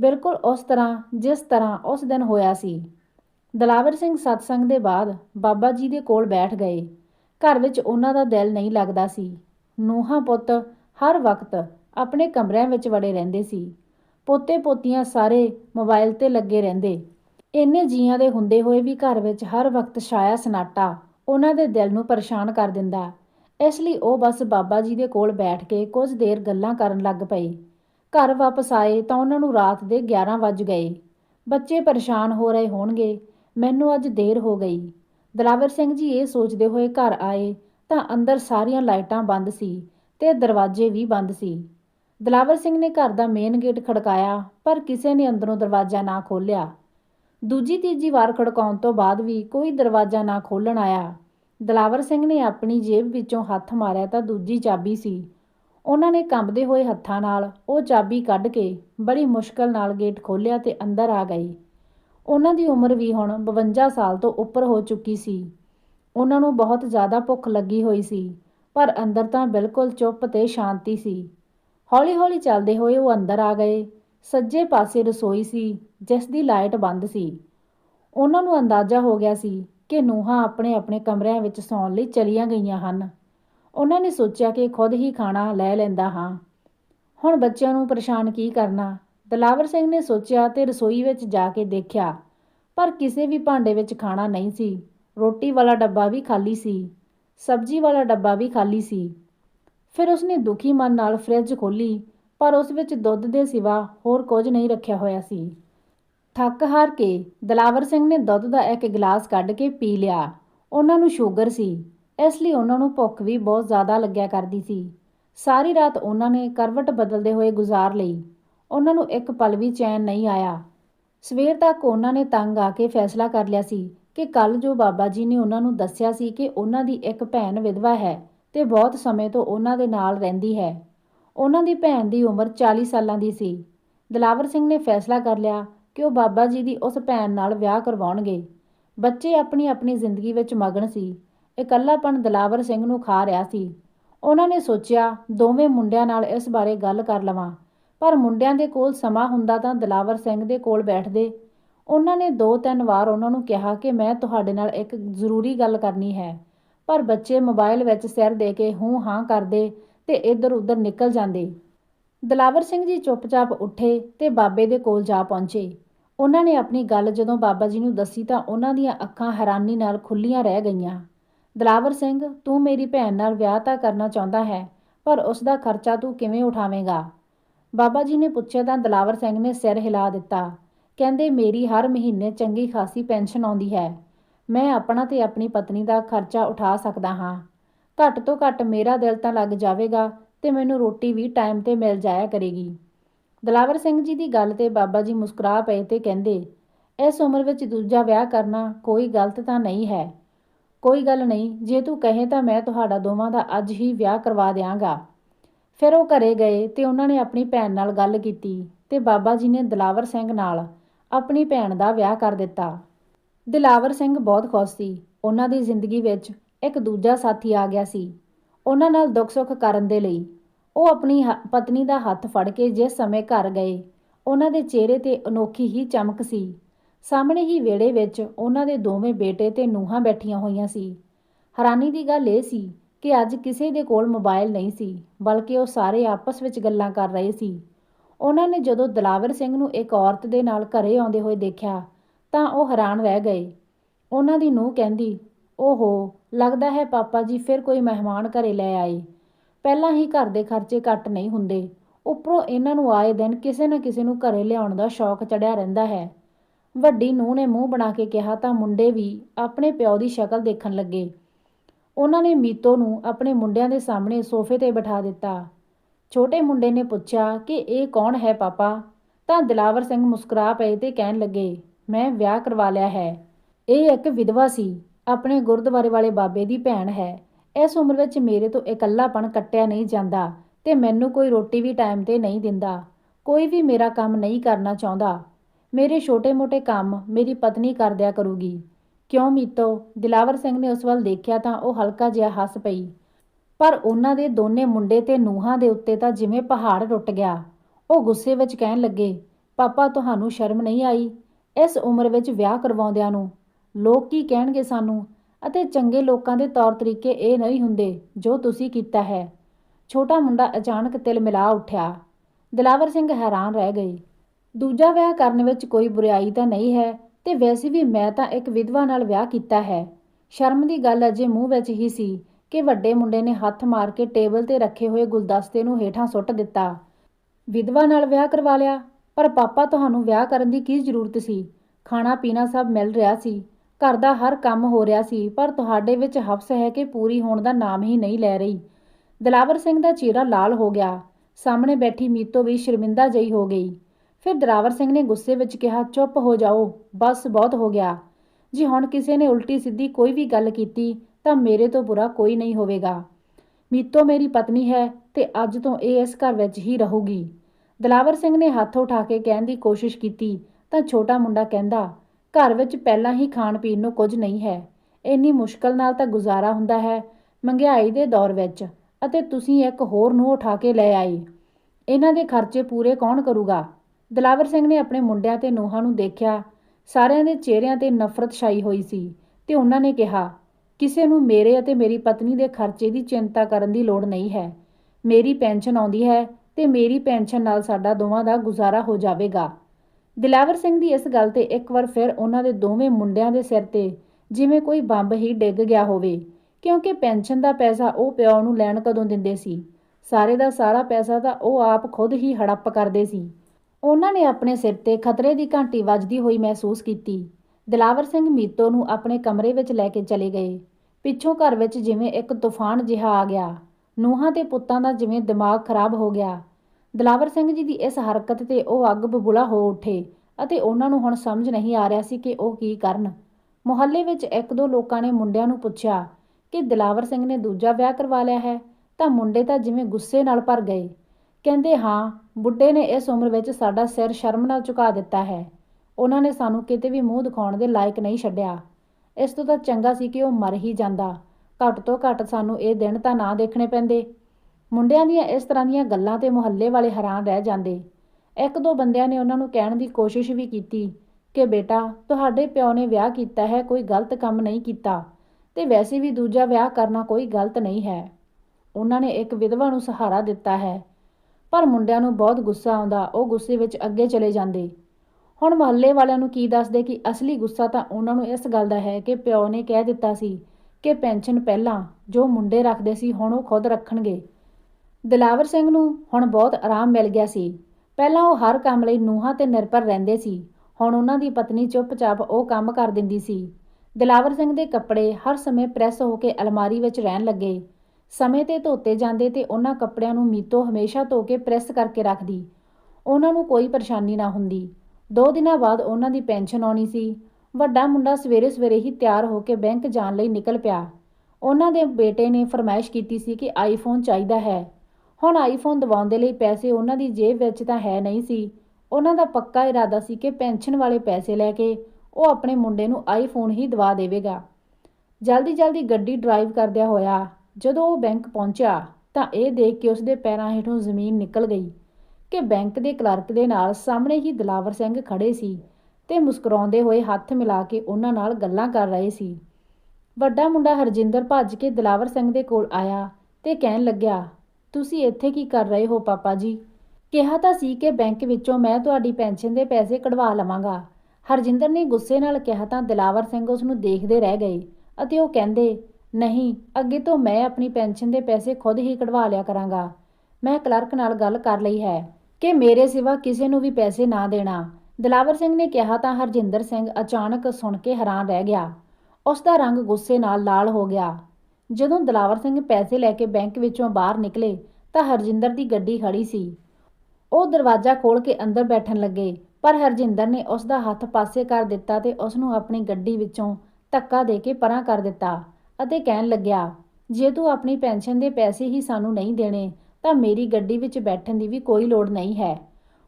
ਬਿਲਕੁਲ ਉਸ ਤਰ੍ਹਾਂ, ਜਿਸ ਤਰ੍ਹਾਂ ਉਸ ਦਿਨ ਹੋਇਆ ਸੀ। ਦਲਾਵਰ ਸਿੰਘ ਸਤਸੰਗ ਦੇ ਬਾਅਦ ਬਾਬਾ ਜੀ ਦੇ ਕੋਲ ਬੈਠ ਗਏ। ਘਰ ਵਿੱਚ ਉਹਨਾਂ ਦਾ ਦਿਲ ਨਹੀਂ ਲੱਗਦਾ ਸੀ। ਨੂੰਹਾਂ ਪੁੱਤ, ਹਰ ਵਕਤ ਆਪਣੇ ਕਮਰਿਆਂ ਵਿੱਚ ਵੜੇ ਰਹਿੰਦੇ ਸੀ। ਪੋਤੇ ਪੋਤੀਆਂ ਸਾਰੇ ਮੋਬਾਈਲ ਤੇ ਲੱਗੇ ਰਹਿੰਦੇ। ਇੰਨੇ ਜੀਆਂ ਦੇ ਹੁੰਦੇ ਹੋਏ ਵੀ ਘਰ ਵਿੱਚ ਹਰ ਵਕਤ ਛਾਇਆ ਸਨਾਟਾ ਉਹਨਾਂ ਦੇ ਦਿਲ ਨੂੰ ਪਰੇਸ਼ਾਨ ਕਰ ਦਿੰਦਾ। ਇਸ ਲਈ ਉਹ ਬਸ ਬਾਬਾ ਜੀ ਦੇ ਕੋਲ ਬੈਠ ਕੇ ਕੁਝ ਦੇਰ ਗੱਲਾਂ ਕਰਨ ਲੱਗ ਪਏ। ਘਰ ਵਾਪਸ ਆਏ ਤਾਂ ਉਹਨਾਂ ਨੂੰ ਰਾਤ ਦੇ 11 ਵੱਜ ਗਏ। ਬੱਚੇ ਪਰੇਸ਼ਾਨ ਹੋ ਰਹੇ ਹੋਣਗੇ, ਮੈਨੂੰ ਅੱਜ ਦੇਰ ਹੋ ਗਈ। ਦਲਾਵਰ ਸਿੰਘ ਜੀ ਇਹ ਸੋਚਦੇ ਹੋਏ ਘਰ ਆਏ ਤਾਂ ਅੰਦਰ ਸਾਰੀਆਂ ਲਾਈਟਾਂ ਬੰਦ ਸੀ ਤੇ ਦਰਵਾਜ਼ੇ ਵੀ ਬੰਦ ਸੀ। ਦਲਾਵਰ ਸਿੰਘ ਨੇ ਘਰ ਦਾ ਮੇਨ ਗੇਟ ਖੜਕਾਇਆ, ਪਰ ਕਿਸੇ ਨੇ ਅੰਦਰੋਂ ਦਰਵਾਜ਼ਾ ਨਾ ਖੋਲ੍ਹਿਆ। ਦੂਜੀ ਤੀਜੀ ਵਾਰ ਖੜਕਾਉਣ ਤੋਂ ਬਾਅਦ ਵੀ ਕੋਈ ਦਰਵਾਜ਼ਾ ਨਾ ਖੋਲਣ ਆਇਆ। ਦਲਾਵਰ ਸਿੰਘ ਨੇ ਆਪਣੀ ਜੇਬ ਵਿੱਚੋਂ ਹੱਥ ਮਾਰਿਆ ਤਾਂ ਦੂਜੀ ਚਾਬੀ ਸੀ। ਉਹਨਾਂ ਨੇ ਕੰਬਦੇ ਹੋਏ ਹੱਥਾਂ ਨਾਲ ਉਹ ਚਾਬੀ ਕੱਢ ਕੇ ਬੜੀ ਮੁਸ਼ਕਲ ਨਾਲ ਗੇਟ ਖੋਲ੍ਹਿਆ ਤੇ ਅੰਦਰ ਆ ਗਈ। ਉਹਨਾਂ ਦੀ ਉਮਰ ਵੀ ਹੁਣ 52 ਸਾਲ ਤੋਂ ਉੱਪਰ ਹੋ ਚੁੱਕੀ ਸੀ। ਉਹਨਾਂ ਨੂੰ ਬਹੁਤ ਜ਼ਿਆਦਾ ਭੁੱਖ ਲੱਗੀ ਹੋਈ ਸੀ, ਪਰ ਅੰਦਰ ਤਾਂ ਬਿਲਕੁਲ ਚੁੱਪ ਤੇ ਸ਼ਾਂਤੀ ਸੀ। ਹੌਲੀ-ਹੌਲੀ ਚੱਲਦੇ ਹੋਏ ਉਹ ਅੰਦਰ ਆ ਗਏ। ਸੱਜੇ ਪਾਸੇ ਰਸੋਈ ਸੀ, ਜਿਸ ਦੀ ਲਾਈਟ ਬੰਦ ਸੀ। ਉਹਨਾਂ ਨੂੰ ਅੰਦਾਜ਼ਾ ਹੋ ਗਿਆ ਸੀ ਕਿ ਨੂਹਾਂ ਆਪਣੇ-ਆਪਣੇ ਕਮਰਿਆਂ ਵਿੱਚ ਸੌਣ ਲਈ ਚਲੀਆਂ ਗਈਆਂ ਹਨ। ਉਹਨਾਂ ਨੇ ਸੋਚਿਆ ਕਿ ਖੁਦ ਹੀ ਖਾਣਾ ਲੈ ਲੈਂਦਾ ਹਾਂ। ਹੁਣ ਬੱਚਿਆਂ ਨੂੰ ਪਰੇਸ਼ਾਨ ਕੀ ਕਰਨਾ? ਦਲਾਵਰ ਸਿੰਘ ਨੇ ਸੋਚਿਆ ਤੇ ਰਸੋਈ ਵਿੱਚ ਜਾ ਕੇ ਦੇਖਿਆ, ਪਰ ਕਿਸੇ ਵੀ ਭਾਂਡੇ ਵਿੱਚ ਖਾਣਾ ਨਹੀਂ ਸੀ। ਰੋਟੀ ਵਾਲਾ ਡੱਬਾ ਵੀ ਖਾਲੀ ਸੀ, ਸਬਜ਼ੀ ਵਾਲਾ ਡੱਬਾ ਵੀ ਖਾਲੀ ਸੀ। ਫਿਰ ਉਸਨੇ ਦੁਖੀ ਮਨ ਨਾਲ ਫ੍ਰਿਜ ਖੋਲੀ ਪਰ ਉਸ ਵਿੱਚ ਦੁੱਧ ਦੇ ਸਿਵਾ ਹੋਰ ਕੁਝ ਨਹੀਂ ਰੱਖਿਆ ਹੋਇਆ ਸੀ। ਥੱਕ ਹਾਰ ਕੇ ਦਲਾਵਰ ਸਿੰਘ ਨੇ ਦੁੱਧ ਦਾ ਇੱਕ ਗਲਾਸ ਕੱਢ ਕੇ ਪੀ ਲਿਆ। ਉਹਨਾਂ ਨੂੰ ਸ਼ੂਗਰ ਸੀ, ਇਸ ਲਈ ਉਹਨਾਂ ਨੂੰ ਭੁੱਖ ਵੀ ਬਹੁਤ ਜ਼ਿਆਦਾ ਲੱਗਿਆ ਕਰਦੀ ਸੀ। ਸਾਰੀ ਰਾਤ ਉਹਨਾਂ ਨੇ ਕਰਵਟ ਬਦਲਦੇ ਹੋਏ ਗੁਜ਼ਾਰ ਲਈ। ਉਹਨਾਂ ਨੂੰ ਇੱਕ ਪਲ ਵੀ ਚੈਨ ਨਹੀਂ ਆਇਆ। ਸਵੇਰ ਤੱਕ ਉਹਨਾਂ ਨੇ ਤੰਗ ਆ ਕੇ ਫੈਸਲਾ ਕਰ ਲਿਆ ਸੀ ਕਿ ਕੱਲ ਜੋ ਬਾਬਾ ਜੀ ਨੇ ਉਹਨਾਂ ਨੂੰ ਦੱਸਿਆ ਸੀ ਕਿ ਉਹਨਾਂ ਦੀ ਇੱਕ ਭੈਣ ਵਿਧਵਾ ਹੈ ਤੇ ਬਹੁਤ ਸਮੇਂ ਤੋਂ ਉਹਨਾਂ ਦੇ ਨਾਲ ਰਹਿੰਦੀ ਹੈ। ਉਹਨਾਂ ਦੀ ਭੈਣ ਦੀ ਉਮਰ 40 ਸਾਲਾਂ ਦੀ ਸੀ। ਦਲਾਵਰ ਸਿੰਘ ਨੇ ਫੈਸਲਾ ਕਰ ਲਿਆ ਕਿ ਉਹ ਬਾਬਾ ਜੀ ਦੀ ਉਸ ਭੈਣ ਨਾਲ ਵਿਆਹ ਕਰਵਾਉਣਗੇ। ਬੱਚੇ ਆਪਣੀ ਆਪਣੀ ਜ਼ਿੰਦਗੀ ਵਿੱਚ ਮਗਨ ਸੀ। ਇਕੱਲਾਪਣ ਦਲਾਵਰ ਸਿੰਘ ਨੂੰ ਖਾ ਰਿਹਾ ਸੀ। ਉਹਨਾਂ ਨੇ ਸੋਚਿਆ, ਦੋਵੇਂ ਮੁੰਡਿਆਂ ਨਾਲ ਇਸ ਬਾਰੇ ਗੱਲ ਕਰ ਲਵਾਂ। ਪਰ ਮੁੰਡਿਆਂ ਦੇ ਕੋਲ ਸਮਾਂ ਹੁੰਦਾ ਤਾਂ ਦਲਾਵਰ ਸਿੰਘ ਦੇ ਕੋਲ ਬੈਠਦੇ। ਉਹਨਾਂ ਨੇ ਦੋ ਤਿੰਨ ਵਾਰ ਉਹਨਾਂ ਨੂੰ ਕਿਹਾ ਕਿ ਮੈਂ ਤੁਹਾਡੇ ਨਾਲ ਇੱਕ ਜ਼ਰੂਰੀ ਗੱਲ ਕਰਨੀ ਹੈ। ਪਰ ਬੱਚੇ ਮੋਬਾਈਲ ਵਿੱਚ ਸਿਰ ਦੇ ਕੇ ਹੂੰ ਹਾਂ ਕਰਦੇ ਤੇ ਇੱਧਰ ਉੱਧਰ ਨਿਕਲ ਜਾਂਦੇ। ਦਲਾਵਰ ਸਿੰਘ ਜੀ ਚੁੱਪਚਾਪ ਉੱਠੇ ਤੇ ਬਾਬੇ ਦੇ ਕੋਲ ਜਾ ਪਹੁੰਚੇ। ਉਹਨਾਂ ਨੇ ਆਪਣੀ ਗੱਲ ਜਦੋਂ ਬਾਬਾ ਜੀ ਨੂੰ ਦੱਸੀ ਤਾਂ ਉਹਨਾਂ ਦੀਆਂ ਅੱਖਾਂ ਹੈਰਾਨੀ ਨਾਲ ਖੁੱਲੀਆਂ ਰਹਿ ਗਈਆਂ। ਦਲਾਵਰ ਸਿੰਘ, ਤੂੰ ਮੇਰੀ ਭੈਣ ਨਾਲ ਵਿਆਹ ਤਾਂ ਕਰਨਾ ਚਾਹੁੰਦਾ ਹੈ, ਪਰ ਉਸ ਦਾ ਖਰਚਾ ਤੂੰ ਕਿਵੇਂ ਉਠਾਵੇਂਗਾ? ਬਾਬਾ ਜੀ ਨੇ ਪੁੱਛਿਆ ਤਾਂ ਦਲਾਵਰ ਸਿੰਘ ਨੇ ਸਿਰ ਹਿਲਾ ਦਿੱਤਾ। ਕਹਿੰਦੇ, ਮੇਰੀ ਹਰ ਮਹੀਨੇ ਚੰਗੀ ਖਾਸੀ ਪੈਨਸ਼ਨ ਆਉਂਦੀ ਹੈ। ਮੈਂ ਆਪਣਾ ਤੇ ਆਪਣੀ ਪਤਨੀ ਦਾ ਖਰਚਾ ਉਠਾ ਸਕਦਾ ਹਾਂ। ਘੱਟ ਤੋਂ ਘੱਟ ਮੇਰਾ ਦਿਲ ਤਾਂ ਲੱਗ ਜਾਵੇਗਾ ਤੇ ਮੈਨੂੰ ਰੋਟੀ ਵੀ ਟਾਈਮ ਤੇ ਮਿਲ ਜਾਇਆ ਕਰੇਗੀ। ਦਲਾਵਰ ਸਿੰਘ ਜੀ ਦੀ ਗੱਲ ਤੇ ਬਾਬਾ ਜੀ ਮੁਸਕਰਾ ਪਏ ਤੇ ਕਹਿੰਦੇ, ਇਸ ਉਮਰ ਵਿੱਚ ਦੂਜਾ ਵਿਆਹ ਕਰਨਾ ਕੋਈ ਗਲਤ ਤਾਂ ਨਹੀਂ ਹੈ। ਕੋਈ ਗੱਲ ਨਹੀਂ, ਜੇ ਤੂੰ ਕਹੇ ਤਾਂ ਮੈਂ ਤੁਹਾਡਾ ਦੋਵਾਂ ਦਾ ਅੱਜ ਹੀ ਵਿਆਹ ਕਰਵਾ ਦਿਆਂਗਾ ਫਿਰ ਉਹ ਘਰੇ ਗਏ ਤੇ ਉਹਨਾਂ ਨੇ ਆਪਣੀ ਭੈਣ ਨਾਲ ਗੱਲ ਕੀਤੀ ਤੇ ਬਾਬਾ ਜੀ ਨੇ ਦਲਾਵਰ ਸਿੰਘ ਨਾਲ ਆਪਣੀ ਭੈਣ ਦਾ ਵਿਆਹ ਕਰ ਦਿੱਤਾ। ਦਿਲਾਵਰ ਸਿੰਘ ਬਹੁਤ ਖੁਸ਼ ਸੀ। ਉਹਨਾਂ ਦੀ ਜ਼ਿੰਦਗੀ ਵਿੱਚ ਇੱਕ ਦੂਜਾ ਸਾਥੀ ਆ ਗਿਆ ਸੀ। ਉਹਨਾਂ ਨਾਲ ਦੁੱਖ ਸੁੱਖ ਕਰਨ ਦੇ ਲਈ ਉਹ ਆਪਣੀ ਹ- ਪਤਨੀ ਦਾ ਹੱਥ ਫੜ ਕੇ ਜਿਸ ਸਮੇਂ ਘਰ ਗਏ, ਉਹਨਾਂ ਦੇ ਚਿਹਰੇ ਤੇ ਅਨੋਖੀ ਹੀ ਚਮਕ ਸੀ। ਸਾਹਮਣੇ ਹੀ ਵਿਹੜੇ ਵਿੱਚ ਉਹਨਾਂ ਦੇ ਦੋਵੇਂ ਬੇਟੇ ਤੇ ਨੂੰਹਾਂ ਬੈਠੀਆਂ ਹੋਈਆਂ ਸੀ। ਹੈਰਾਨੀ ਦੀ ਗੱਲ ਇਹ ਸੀ ਕਿ ਅੱਜ ਕਿਸੇ ਦੇ ਕੋਲ ਮੋਬਾਈਲ ਨਹੀਂ ਸੀ, ਬਲਕਿ ਉਹ ਸਾਰੇ ਆਪਸ ਵਿੱਚ ਗੱਲਾਂ ਕਰ ਰਹੇ ਸੀ। ਉਹਨਾਂ ਨੇ ਜਦੋਂ ਦਲਾਵਰ ਸਿੰਘ ਨੂੰ ਇੱਕ ਔਰਤ ਦੇ ਨਾਲ ਘਰੇ ਆਉਂਦੇ ਹੋਏ ਦੇਖਿਆ ਤਾਂ ਉਹ ਹੈਰਾਨ ਰਹਿ ਗਏ ਉਹਨਾਂ ਦੀ ਨੂੰਹ ਕਹਿੰਦੀ, ਓਹੋ, ਲੱਗਦਾ ਹੈ ਪਾਪਾ ਜੀ ਫਿਰ ਕੋਈ ਮਹਿਮਾਨ ਘਰੇ ਲੈ ਆਏ ਪਹਿਲਾਂ ਹੀ ਘਰ ਦੇ ਖਰਚੇ ਘੱਟ ਨਹੀਂ ਹੁੰਦੇ। ਉੱਪਰੋਂ ਇਹਨਾਂ ਨੂੰ ਆਏ ਦਿਨ ਕਿਸੇ ਨਾ ਕਿਸੇ ਨੂੰ ਘਰੇ ਲਿਆਉਣ ਦਾ ਸ਼ੌਕ ਚੜਿਆ ਰਹਿੰਦਾ ਹੈ। ਵੱਡੀ ਨੂੰਹ ਨੇ ਮੂੰਹ ਬਣਾ ਕੇ ਕਿਹਾ ਤਾਂ ਮੁੰਡੇ ਵੀ ਆਪਣੇ ਪਿਓ ਦੀ ਸ਼ਕਲ ਦੇਖਣ ਲੱਗੇ। ਉਹਨਾਂ ਨੇ ਮੀਤੋ ਨੂੰ ਆਪਣੇ ਮੁੰਡਿਆਂ ਦੇ ਸਾਹਮਣੇ ਸੋਫੇ ਤੇ ਬਿਠਾ ਦਿੱਤਾ। ਛੋਟੇ ਮੁੰਡੇ ਨੇ ਪੁੱਛਿਆ ਕਿ ਇਹ ਕੌਣ ਹੈ ਪਾਪਾ? ਤਾਂ ਦਿਲਾਵਰ ਸਿੰਘ ਮੁਸਕਰਾ ਪਏ ਤੇ ਕਹਿਣ ਲੱਗੇ ਮੈਂ ਵਿਆਹ ਕਰਵਾ ਲਿਆ ਹੈ। ਇਹ ਇੱਕ ਵਿਧਵਾ ਸੀ। ਆਪਣੇ ਗੁਰਦੁਆਰੇ ਵਾਲੇ ਬਾਬੇ ਦੀ ਭੈਣ ਹੈ। ਇਸ ਉਮਰ ਵਿੱਚ ਮੇਰੇ ਤੋਂ ਇਕੱਲਾਪਣ ਕੱਟਿਆ ਨਹੀਂ ਜਾਂਦਾ ਤੇ ਮੈਨੂੰ ਕੋਈ ਰੋਟੀ ਵੀ ਟਾਈਮ ਤੇ ਨਹੀਂ ਦਿੰਦਾ। ਕੋਈ ਵੀ ਮੇਰਾ ਕੰਮ ਨਹੀਂ ਕਰਨਾ ਚਾਹੁੰਦਾ। ਮੇਰੇ ਛੋਟੇ-ਮੋਟੇ ਕੰਮ ਮੇਰੀ ਪਤਨੀ ਕਰਦਿਆ ਕਰੂਗੀ। ਕਿਉਂ ਮੀਤੋ? ਦਿਲਾਵਰ ਸਿੰਘ ਨੇ ਉਸ ਵੱਲ ਦੇਖਿਆ ਤਾਂ ਉਹ ਹਲਕਾ ਜਿਹਾ ਹੱਸ ਪਈ। ਪਰ ਉਹਨਾਂ ਦੇ ਦੋਨੇ ਮੁੰਡੇ ਤੇ ਨੂਹਾਂ ਦੇ ਉੱਤੇ ਤਾਂ ਜਿਵੇਂ ਪਹਾੜ ਟੁੱਟ ਗਿਆ। ਉਹ ਗੁੱਸੇ ਵਿੱਚ ਕਹਿਣ ਲੱਗੇ, ਪਾਪਾ, ਤੁਹਾਨੂੰ ਸ਼ਰਮ ਨਹੀਂ ਆਈ? ਇਸ ਉਮਰ ਵਿੱਚ ਵਿਆਹ ਕਰਵਾਉਂਦਿਆਂ ਨੂੰ ਲੋਕ ਕੀ ਕਹਿਣਗੇ ਸਾਨੂੰ? ਅਤੇ ਚੰਗੇ ਲੋਕਾਂ ਦੇ ਤੌਰ ਤਰੀਕੇ ਇਹ ਨਹੀਂ ਹੁੰਦੇ ਜੋ ਤੁਸੀਂ ਕੀਤਾ ਹੈ। ਛੋਟਾ ਮੁੰਡਾ ਅਚਾਨਕ ਤਿਲ ਮਿਲਾ ਉੱਠਿਆ। ਦਿਲਾਵਰ ਸਿੰਘ ਹੈਰਾਨ ਰਹਿ ਗਏ ਦੂਜਾ ਵਿਆਹ ਕਰਨ ਵਿੱਚ ਕੋਈ ਬੁਰਾਈ ਤਾਂ ਨਹੀਂ ਹੈ ਤੇ ਵੈਸੇ ਵੀ ਮੈਂ ਤਾਂ ਇੱਕ ਵਿਧਵਾ ਨਾਲ ਵਿਆਹ ਕੀਤਾ ਹੈ। ਸ਼ਰਮ ਦੀ ਗੱਲ ਅਜੇ ਮੂੰਹ ਵਿੱਚ ਹੀ ਸੀ ਕਿ ਵੱਡੇ ਮੁੰਡੇ ਨੇ ਹੱਥ ਮਾਰ ਕੇ ਟੇਬਲ ਤੇ ਰੱਖੇ ਹੋਏ ਗੁਲਦਸਤੇ ਨੂੰ ਹੇਠਾਂ ਸੁੱਟ ਦਿੱਤਾ। ਵਿਧਵਾ ਨਾਲ ਵਿਆਹ ਕਰਵਾ ਲਿਆ। ਪਰ ਪਾਪਾ ਤੁਹਾਨੂੰ ਵਿਆਹ ਕਰਨ ਦੀ ਕੀ ਜ਼ਰੂਰਤ ਸੀ? ਖਾਣਾ ਪੀਣਾ ਸਭ ਮਿਲ ਰਿਹਾ ਸੀ। ਘਰ ਦਾ ਹਰ ਕੰਮ ਹੋ ਰਿਹਾ ਸੀ, ਪਰ ਤੁਹਾਡੇ ਵਿੱਚ ਹਵਸ ਹੈ ਕਿ ਪੂਰੀ ਹੋਣ ਦਾ ਨਾਮ ਹੀ ਨਹੀਂ ਲੈ ਰਹੀ। ਦਲਾਵਰ ਸਿੰਘ ਦਾ ਚਿਹਰਾ ਲਾਲ ਹੋ ਗਿਆ। ਸਾਹਮਣੇ ਬੈਠੀ ਮੀਤੋ ਵੀ ਸ਼ਰਮਿੰਦਾ ਜਈ ਹੋ ਗਈ। ਫਿਰ ਦਲਾਵਰ ਸਿੰਘ ਨੇ ਗੁੱਸੇ ਵਿੱਚ ਕਿਹਾ, ਚੁੱਪ ਹੋ ਜਾਓ, ਬਸ ਬਹੁਤ ਹੋ ਗਿਆ। ਜੇ ਹੁਣ ਕਿਸੇ ਨੇ ਉਲਟੀ ਸਿੱਧੀ ਕੋਈ ਵੀ ਗੱਲ ਕੀਤੀ, ਤਾਂ ਮੇਰੇ ਤੋਂ ਬੁਰਾ ਕੋਈ ਨਹੀਂ ਹੋਵੇਗਾ। ਮੀਤੋ ਮੇਰੀ ਪਤਨੀ ਹੈ ਤੇ ਅੱਜ ਤੋਂ ਇਹ ਇਸ ਘਰ ਵਿੱਚ ਹੀ ਰਹੂਗੀ। ਦਲਾਵਰ ਸਿੰਘ ਨੇ ਹੱਥ ਉਠਾ ਕੇ ਕਹਿਣ ਦੀ ਕੋਸ਼ਿਸ਼ ਕੀਤੀ, ਤਾਂ ਛੋਟਾ ਮੁੰਡਾ ਕਹਿੰਦਾ, ਘਰ ਵਿੱਚ ਪਹਿਲਾਂ ਹੀ ਖਾਣ ਪੀਣ ਨੂੰ ਕੁਝ ਨਹੀਂ ਹੈ। ਇੰਨੀ ਮੁਸ਼ਕਲ ਨਾਲ ਤਾਂ ਗੁਜ਼ਾਰਾ ਹੁੰਦਾ ਹੈ ਮਹਿੰਗਾਈ ਦੇ ਦੌਰ ਵਿੱਚ, ਅਤੇ ਤੁਸੀਂ ਇੱਕ ਹੋਰ ਨੂੰ ਉਠਾ ਕੇ ਲੈ ਆਏ। ਇਹਨਾਂ ਦੇ ਖਰਚੇ ਪੂਰੇ ਕੌਣ ਕਰੂਗਾ? ਦਲਾਵਰ ਸਿੰਘ ਨੇ ਆਪਣੇ ਮੁੰਡਿਆਂ ਤੇ ਨੂੰਹਾਂ ਨੂੰ ਦੇਖਿਆ। ਸਾਰਿਆਂ ਦੇ ਚਿਹਰਿਆਂ ਤੇ ਨਫ਼ਰਤ ਛਾਈ ਹੋਈ ਸੀ, ਤੇ ਉਹਨਾਂ ਨੇ ਕਿਹਾ, ਕਿਸੇ ਨੂੰ ਮੇਰੇ ਅਤੇ ਮੇਰੀ ਪਤਨੀ ਦੇ ਖਰਚੇ ਦੀ ਚਿੰਤਾ ਕਰਨ ਦੀ ਲੋੜ ਨਹੀਂ ਹੈ। ਮੇਰੀ ਪੈਨਸ਼ਨ ਆਉਂਦੀ ਹੈ ਤੇ ਮੇਰੀ ਪੈਨਸ਼ਨ ਨਾਲ ਸਾਡਾ ਦੋਵਾਂ ਦਾ ਗੁਜ਼ਾਰਾ ਹੋ ਜਾਵੇਗਾ। ਦਿਲਾਵਰ ਸਿੰਘ ਦੀ ਇਸ ਗੱਲ ਤੇ ਇੱਕ ਵਾਰ ਫਿਰ ਉਹਨਾਂ ਦੇ ਦੋਵੇਂ ਮੁੰਡਿਆਂ ਦੇ ਸਿਰ ਤੇ ਜਿਵੇਂ ਕੋਈ ਬੰਬ ਹੀ ਡਿੱਗ ਗਿਆ ਹੋਵੇ, ਕਿਉਂਕਿ ਪੈਨਸ਼ਨ ਦਾ ਪੈਸਾ ਉਹ ਪਿਓ ਨੂੰ ਲੈਣ ਕਦੋਂ ਦਿੰਦੇ ਸੀ। ਸਾਰੇ ਦਾ ਸਾਰਾ ਪੈਸਾ ਤਾਂ ਉਹ ਆਪ ਖੁਦ ਹੀ ਹੜੱਪ ਕਰਦੇ ਸੀ। ਉਹਨਾਂ ਨੇ ਆਪਣੇ ਸਿਰ ਤੇ ਖਤਰੇ ਦੀ ਘੰਟੀ ਵੱਜਦੀ ਹੋਈ ਮਹਿਸੂਸ ਕੀਤੀ। ਦਿਲਾਵਰ ਸਿੰਘ ਮੀਤੋ ਨੂੰ ਆਪਣੇ ਕਮਰੇ ਵਿੱਚ ਲੈ ਕੇ ਚਲੇ ਗਏ। ਪਿੱਛੋਂ ਘਰ ਵਿੱਚ ਜਿਵੇਂ ਇੱਕ ਤੂਫਾਨ ਜਿਹਾ ਆ ਗਿਆ। ਨੂੰਹਾਂ ਤੇ ਪੁੱਤਾਂ ਦਾ ਜਿਵੇਂ ਦਿਮਾਗ ਖਰਾਬ ਹੋ ਗਿਆ। ਦਲਾਵਰ ਸਿੰਘ ਜੀ ਦੀ ਇਸ ਹਰਕਤ ਤੇ ਉਹ ਅੱਗ ਬਬੂਲਾ ਹੋ ਉੱਠੇ ਅਤੇ ਉਹਨਾਂ ਨੂੰ ਹੁਣ ਸਮਝ ਨਹੀਂ ਆ ਰਿਹਾ ਸੀ ਕਿ ਉਹ ਕੀ ਕਰਨ। ਮੁਹੱਲੇ ਵਿੱਚ ਇੱਕ ਦੋ ਲੋਕਾਂ ਨੇ ਮੁੰਡਿਆਂ ਨੂੰ ਪੁੱਛਿਆ ਕਿ ਦਲਾਵਰ ਸਿੰਘ ਨੇ ਦੂਜਾ ਵਿਆਹ ਕਰਵਾ ਲਿਆ ਹੈ? ਤਾਂ ਮੁੰਡੇ ਤਾਂ ਜਿਵੇਂ ਗੁੱਸੇ ਨਾਲ ਭਰ ਗਏ। ਕਹਿੰਦੇ, ਹਾਂ, ਬੁੱਢੇ ਨੇ ਇਸ ਉਮਰ ਵਿੱਚ ਸਾਡਾ ਸਿਰ ਸ਼ਰਮ ਨਾਲ ਝੁਕਾ ਦਿੱਤਾ ਹੈ। ਉਹਨਾਂ ਨੇ ਸਾਨੂੰ ਕਿਤੇ ਵੀ ਮੂੰਹ ਦਿਖਾਉਣ ਦੇ ਲਾਇਕ ਨਹੀਂ ਛੱਡਿਆ। ਇਸ ਤੋਂ ਤਾਂ ਚੰਗਾ ਸੀ ਕਿ ਉਹ ਮਰ ਹੀ ਜਾਂਦਾ। ਘੱਟ ਤੋਂ ਘੱਟ ਸਾਨੂੰ ਇਹ ਦਿਨ ਤਾਂ ਨਾ ਦੇਖਣੇ ਪੈਂਦੇ। ਮੁੰਡਿਆਂ ਦੀਆਂ ਇਸ ਤਰ੍ਹਾਂ ਦੀਆਂ ਗੱਲਾਂ ਤੇ ਮੁਹੱਲੇ ਵਾਲੇ ਹੈਰਾਨ ਰਹਿ ਜਾਂਦੇ। ਇੱਕ ਦੋ ਬੰਦਿਆਂ ਨੇ ਉਹਨਾਂ ਨੂੰ ਕਹਿਣ ਦੀ ਕੋਸ਼ਿਸ਼ ਵੀ ਕੀਤੀ ਕਿ ਬੇਟਾ, ਤੁਹਾਡੇ ਪਿਓ ਨੇ ਵਿਆਹ ਕੀਤਾ ਹੈ, ਕੋਈ ਗਲਤ ਕੰਮ ਨਹੀਂ ਕੀਤਾ ਤੇ ਵੈਸੇ ਵੀ ਦੂਜਾ ਵਿਆਹ ਕਰਨਾ ਕੋਈ ਗਲਤ ਨਹੀਂ ਹੈ। ਉਹਨਾਂ ਨੇ ਇੱਕ ਵਿਧਵਾ ਨੂੰ ਸਹਾਰਾ ਦਿੱਤਾ ਹੈ। ਪਰ ਮੁੰਡਿਆਂ ਨੂੰ ਬਹੁਤ ਗੁੱਸਾ ਆਉਂਦਾ, ਉਹ ਗੁੱਸੇ ਵਿੱਚ ਅੱਗੇ ਚਲੇ ਜਾਂਦੇ। ਹੁਣ ਮੁਹੱਲੇ ਵਾਲਿਆਂ ਨੂੰ ਕੀ ਦੱਸਦੇ ਕਿ ਅਸਲੀ ਗੁੱਸਾ ਤਾਂ ਉਹਨਾਂ ਨੂੰ ਇਸ ਗੱਲ ਦਾ ਹੈ ਕਿ ਪਿਓ ਨੇ ਕਹਿ ਦਿੱਤਾ ਸੀ ਕਿ ਪੈਨਸ਼ਨ ਪਹਿਲਾਂ ਜੋ ਮੁੰਡੇ ਰੱਖਦੇ ਸੀ ਹੁਣ ਉਹ ਖੁਦ ਰੱਖਣਗੇ। ਦਿਲਾਵਰ ਸਿੰਘ ਨੂੰ ਹੁਣ ਬਹੁਤ ਆਰਾਮ ਮਿਲ ਗਿਆ ਸੀ। ਪਹਿਲਾਂ ਉਹ ਹਰ ਕੰਮ ਲਈ ਨੂੰਹਾਂ ਤੇ ਨਿਰਭਰ ਰਹਿੰਦੇ ਸੀ। ਹੁਣ ਉਹਨਾਂ ਦੀ ਪਤਨੀ ਚੁੱਪਚਾਪ ਉਹ ਕੰਮ ਕਰ ਦਿੰਦੀ ਸੀ। ਦਿਲਾਵਰ ਸਿੰਘ ਦੇ ਕੱਪੜੇ ਹਰ ਸਮੇਂ ਪ੍ਰੈਸ ਹੋ ਕੇ ਅਲਮਾਰੀ ਵਿੱਚ ਰਹਿਣ ਲੱਗੇ। ਸਮੇਂ ਤੇ ਧੋਤੇ ਜਾਂਦੇ ਤੇ ਉਹਨਾਂ ਕੱਪੜਿਆਂ ਨੂੰ ਮੀਤੋ ਹਮੇਸ਼ਾ ਧੋ ਕੇ ਪ੍ਰੈਸ ਕਰਕੇ ਰੱਖਦੀ। ਉਹਨਾਂ ਨੂੰ ਕੋਈ ਪਰੇਸ਼ਾਨੀ ਨਾ ਹੁੰਦੀ। ਦੋ ਦਿਨਾਂ ਬਾਅਦ ਉਹਨਾਂ ਦੀ ਪੈਨਸ਼ਨ ਆਉਣੀ ਸੀ। ਵੱਡਾ ਮੁੰਡਾ ਸਵੇਰੇ ਸਵੇਰੇ ਹੀ ਤਿਆਰ ਹੋ ਕੇ ਬੈਂਕ ਜਾਣ ਲਈ ਨਿਕਲ ਪਿਆ। ਉਹਨਾਂ ਦੇ ਬੇਟੇ ਨੇ ਫਰਮਾਇਸ਼ ਕੀਤੀ ਸੀ ਕਿ ਆਈਫੋਨ ਚਾਹੀਦਾ ਹੈ। ਹੁਣ ਆਈਫੋਨ ਦਿਵਾਉਣ ਦੇ ਲਈ ਪੈਸੇ ਉਹਨਾਂ ਦੀ ਜੇਬ ਵਿੱਚ ਤਾਂ ਹੈ ਨਹੀਂ ਸੀ। ਉਹਨਾਂ ਦਾ ਪੱਕਾ ਇਰਾਦਾ ਸੀ ਕਿ ਪੈਨਸ਼ਨ ਵਾਲੇ ਪੈਸੇ ਲੈ ਕੇ ਉਹ ਆਪਣੇ ਮੁੰਡੇ ਨੂੰ ਆਈਫੋਨ ਹੀ ਦਵਾ ਦੇਵੇਗਾ। ਜਲਦੀ ਜਲਦੀ ਗੱਡੀ ਡਰਾਈਵ ਕਰਦਿਆਂ ਹੋਇਆ, ਜਦੋਂ ਉਹ ਬੈਂਕ ਪਹੁੰਚਿਆ, ਤਾਂ ਇਹ ਦੇਖ ਕੇ ਉਸਦੇ ਪੈਰਾਂ ਹੇਠੋਂ ਜ਼ਮੀਨ ਨਿਕਲ ਗਈ ਕਿ ਬੈਂਕ ਦੇ ਕਲਰਕ ਦੇ ਨਾਲ ਸਾਹਮਣੇ ਹੀ ਦਲਾਵਰ ਸਿੰਘ ਖੜੇ ਸੀ। ਤੇ ਮੁਸਕਰਾਉਂਦੇ ਹੋਏ ਹੱਥ ਮਿਲਾ ਕੇ ਉਹਨਾਂ ਨਾਲ ਗੱਲਾਂ ਕਰ ਰਹੇ ਸੀ। ਵੱਡਾ ਮੁੰਡਾ ਹਰਜਿੰਦਰ ਭੱਜ ਕੇ ਦਿਲਾਵਰ ਸਿੰਘ ਦੇ ਕੋਲ ਆਇਆ ਤੇ ਕਹਿਣ ਲੱਗਿਆ, ਤੁਸੀਂ ਇੱਥੇ ਕੀ ਕਰ ਰਹੇ ਹੋ ਪਾਪਾ ਜੀ? ਕਿਹਾ ਤਾਂ ਸੀ ਕਿ ਬੈਂਕ ਵਿੱਚੋਂ ਮੈਂ ਤੁਹਾਡੀ ਪੈਨਸ਼ਨ ਦੇ ਪੈਸੇ ਕਢਵਾ ਲਵਾਂਗਾ। ਹਰਜਿੰਦਰ ਨੇ ਗੁੱਸੇ ਨਾਲ ਕਿਹਾ ਤਾਂ ਦਿਲਾਵਰ ਸਿੰਘ ਉਸ ਨੂੰ ਦੇਖਦੇ ਰਹਿ ਗਏ ਅਤੇ ਉਹ ਕਹਿੰਦੇ, ਨਹੀਂ, ਅੱਗੇ ਤੋਂ ਮੈਂ ਆਪਣੀ ਪੈਨਸ਼ਨ ਦੇ ਪੈਸੇ ਖੁਦ ਹੀ ਕਢਵਾ ਲਿਆ ਕਰਾਂਗਾ। ਮੈਂ ਕਲਰਕ ਨਾਲ ਗੱਲ ਕਰ ਲਈ ਹੈ ਕਿ ਮੇਰੇ ਸਿਵਾ ਕਿਸੇ ਨੂੰ ਵੀ ਪੈਸੇ ਨਾ ਦੇਣਾ। ਦਲਾਵਰ ਸਿੰਘ ਨੇ ਕਿਹਾ ਤਾਂ ਹਰਜਿੰਦਰ ਸਿੰਘ ਅਚਾਨਕ ਸੁਣ ਕੇ ਹੈਰਾਨ ਰਹਿ ਗਿਆ। ਉਸ ਦਾ ਰੰਗ ਗੁੱਸੇ ਨਾਲ ਲਾਲ ਹੋ ਗਿਆ। ਜਦੋਂ ਦਲਾਵਰ ਸਿੰਘ ਪੈਸੇ ਲੈ ਕੇ ਬੈਂਕ ਵਿੱਚੋਂ ਬਾਹਰ ਨਿਕਲੇ ਤਾਂ ਹਰਜਿੰਦਰ ਦੀ ਗੱਡੀ ਖੜੀ ਸੀ। ਉਹ ਦਰਵਾਜ਼ਾ ਖੋਲ ਕੇ ਅੰਦਰ ਬੈਠਣ ਲੱਗੇ, ਪਰ ਹਰਜਿੰਦਰ ਨੇ ਉਸ ਦਾ ਹੱਥ ਪਾਸੇ ਕਰ ਦਿੱਤਾ ਤੇ ਉਸ ਨੂੰ ਆਪਣੀ ਗੱਡੀ ਵਿੱਚੋਂ ਧੱਕਾ ਦੇ ਕੇ ਪਰਾਂ ਕਰ ਦਿੱਤਾ ਅਤੇ ਕਹਿਣ ਲੱਗਿਆ, ਜੇ ਤੂੰ ਆਪਣੀ ਪੈਨਸ਼ਨ ਦੇ ਪੈਸੇ ਹੀ ਸਾਨੂੰ ਨਹੀਂ ਦੇਣੇ, ਤਾਂ ਮੇਰੀ ਗੱਡੀ ਵਿੱਚ ਬੈਠਣ ਦੀ ਵੀ ਕੋਈ ਲੋੜ ਨਹੀਂ ਹੈ।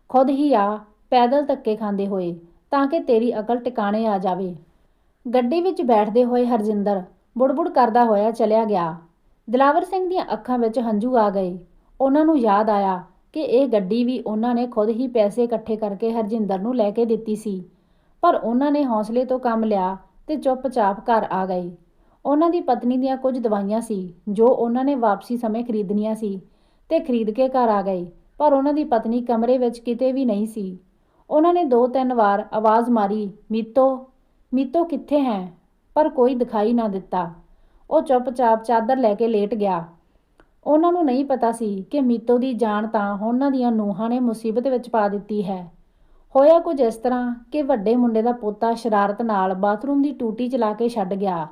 ਖੁਦ ਹੀ ਆ ਪੈਦਲ ਧੱਕੇ ਖਾਂਦੇ ਹੋਏ, ਤਾਂ ਕਿ ਤੇਰੀ ਅਕਲ ਟਿਕਾਣੇ ਆ ਜਾਵੇ। ਗੱਡੀ ਵਿੱਚ ਬੈਠਦੇ ਹੋਏ ਹਰਜਿੰਦਰ ਬੁੜਬੁੜ ਕਰਦਾ ਹੋਇਆ ਚਲਿਆ ਗਿਆ। ਦਿਲਾਵਰ ਸਿੰਘ ਦੀਆਂ ਅੱਖਾਂ ਵਿੱਚ ਹੰਝੂ ਆ ਗਏ। ਉਹਨਾਂ ਨੂੰ ਯਾਦ ਆਇਆ ਕਿ ਇਹ ਗੱਡੀ ਵੀ ਉਹਨਾਂ ਨੇ ਖੁਦ ਹੀ ਪੈਸੇ ਇਕੱਠੇ ਕਰਕੇ ਹਰਜਿੰਦਰ ਨੂੰ ਲੈ ਕੇ ਦਿੱਤੀ ਸੀ। ਪਰ ਉਹਨਾਂ ਨੇ ਹੌਸਲੇ ਤੋਂ ਕੰਮ ਲਿਆ ਤੇ ਚੁੱਪਚਾਪ ਘਰ ਆ ਗਏ। ਉਹਨਾਂ ਦੀ ਪਤਨੀ ਦੀਆਂ ਕੁਝ ਦਵਾਈਆਂ ਸੀ, ਜੋ ਉਹਨਾਂ ਨੇ ਵਾਪਸੀ ਸਮੇਂ ਖਰੀਦਣੀਆਂ ਸੀ ਤੇ ਖਰੀਦ ਕੇ ਘਰ ਆ ਗਏ, ਪਰ ਉਹਨਾਂ ਦੀ ਪਤਨੀ ਕਮਰੇ ਵਿੱਚ ਕਿਤੇ ਵੀ ਨਹੀਂ ਸੀ। ਉਹਨਾਂ ਨੇ ਦੋ ਤਿੰਨ ਵਾਰ ਆਵਾਜ਼ ਮਾਰੀ, ਮੀਤੋ ਮੀਤੋ ਕਿੱਥੇ ਹੈ? ਪਰ ਕੋਈ ਦਿਖਾਈ ਨਾ ਦਿੱਤਾ। ਉਹ ਚੁੱਪਚਾਪ ਚਾਦਰ ਲੈ ਕੇ ਲੇਟ ਗਿਆ। ਉਹਨਾਂ ਨੂੰ ਨਹੀਂ ਪਤਾ ਸੀ ਕਿ ਮੀਤੋ ਦੀ ਜਾਨ ਤਾਂ ਉਹਨਾਂ ਦੀਆਂ ਨੂੰਹਾਂ ਨੇ ਮੁਸੀਬਤ ਵਿੱਚ ਪਾ ਦਿੱਤੀ ਹੈ। ਹੋਇਆ ਕੁਝ ਇਸ ਤਰ੍ਹਾਂ ਕਿ ਵੱਡੇ ਮੁੰਡੇ ਦਾ ਪੋਤਾ ਸ਼ਰਾਰਤ ਨਾਲ ਬਾਥਰੂਮ ਦੀ ਟੂਟੀ ਚਲਾ ਕੇ ਛੱਡ ਗਿਆ।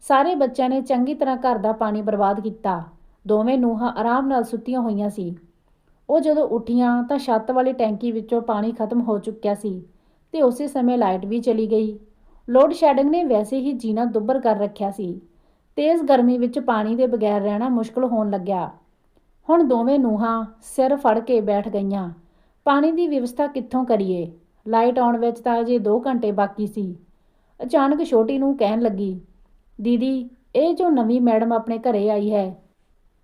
ਸਾਰੇ ਬੱਚਿਆਂ ਨੇ ਚੰਗੀ ਤਰ੍ਹਾਂ ਘਰ ਦਾ ਪਾਣੀ ਬਰਬਾਦ ਕੀਤਾ। ਦੋਵੇਂ ਨੂੰਹਾਂ ਆਰਾਮ ਨਾਲ ਸੁੱਤੀਆਂ ਹੋਈਆਂ ਸੀ। ਉਹ ਜਦੋਂ ਉੱਠੀਆਂ ਤਾਂ ਛੱਤ ਵਾਲੀ ਟੈਂਕੀ ਵਿੱਚੋਂ ਪਾਣੀ ਖਤਮ ਹੋ ਚੁੱਕਿਆ ਸੀ ਤੇ ਉਸੇ ਸਮੇਂ ਲਾਈਟ ਵੀ ਚਲੀ ਗਈ। ਲੋਡ ਸ਼ੈਡਿੰਗ ਨੇ ਵੈਸੇ ਹੀ ਜੀਣਾ ਦੁੱਬਰ ਕਰ ਰੱਖਿਆ ਸੀ। ਤੇਜ਼ ਗਰਮੀ ਵਿੱਚ ਪਾਣੀ ਦੇ ਬਗੈਰ ਰਹਿਣਾ ਮੁਸ਼ਕਲ ਹੋਣ ਲੱਗਿਆ। ਹੁਣ ਦੋਵੇਂ ਨੂੰਹਾਂ ਸਿਰ ਫੜ ਕੇ ਬੈਠ ਗਈਆਂ। ਪਾਣੀ ਦੀ ਵਿਵਸਥਾ ਕਿੱਥੋਂ ਕਰੀਏ? ਲਾਈਟ ਆਉਣ ਵਿੱਚ ਤਾਂ ਅਜੇ 2 ਘੰਟੇ ਬਾਕੀ ਸੀ। ਅਚਾਨਕ ਛੋਟੀ ਨੂੰ ਕਹਿਣ ਲੱਗੀ, ਦੀਦੀ, ਇਹ ਜੋ ਨਵੀਂ ਮੈਡਮ ਆਪਣੇ ਘਰੇ ਆਈ ਹੈ,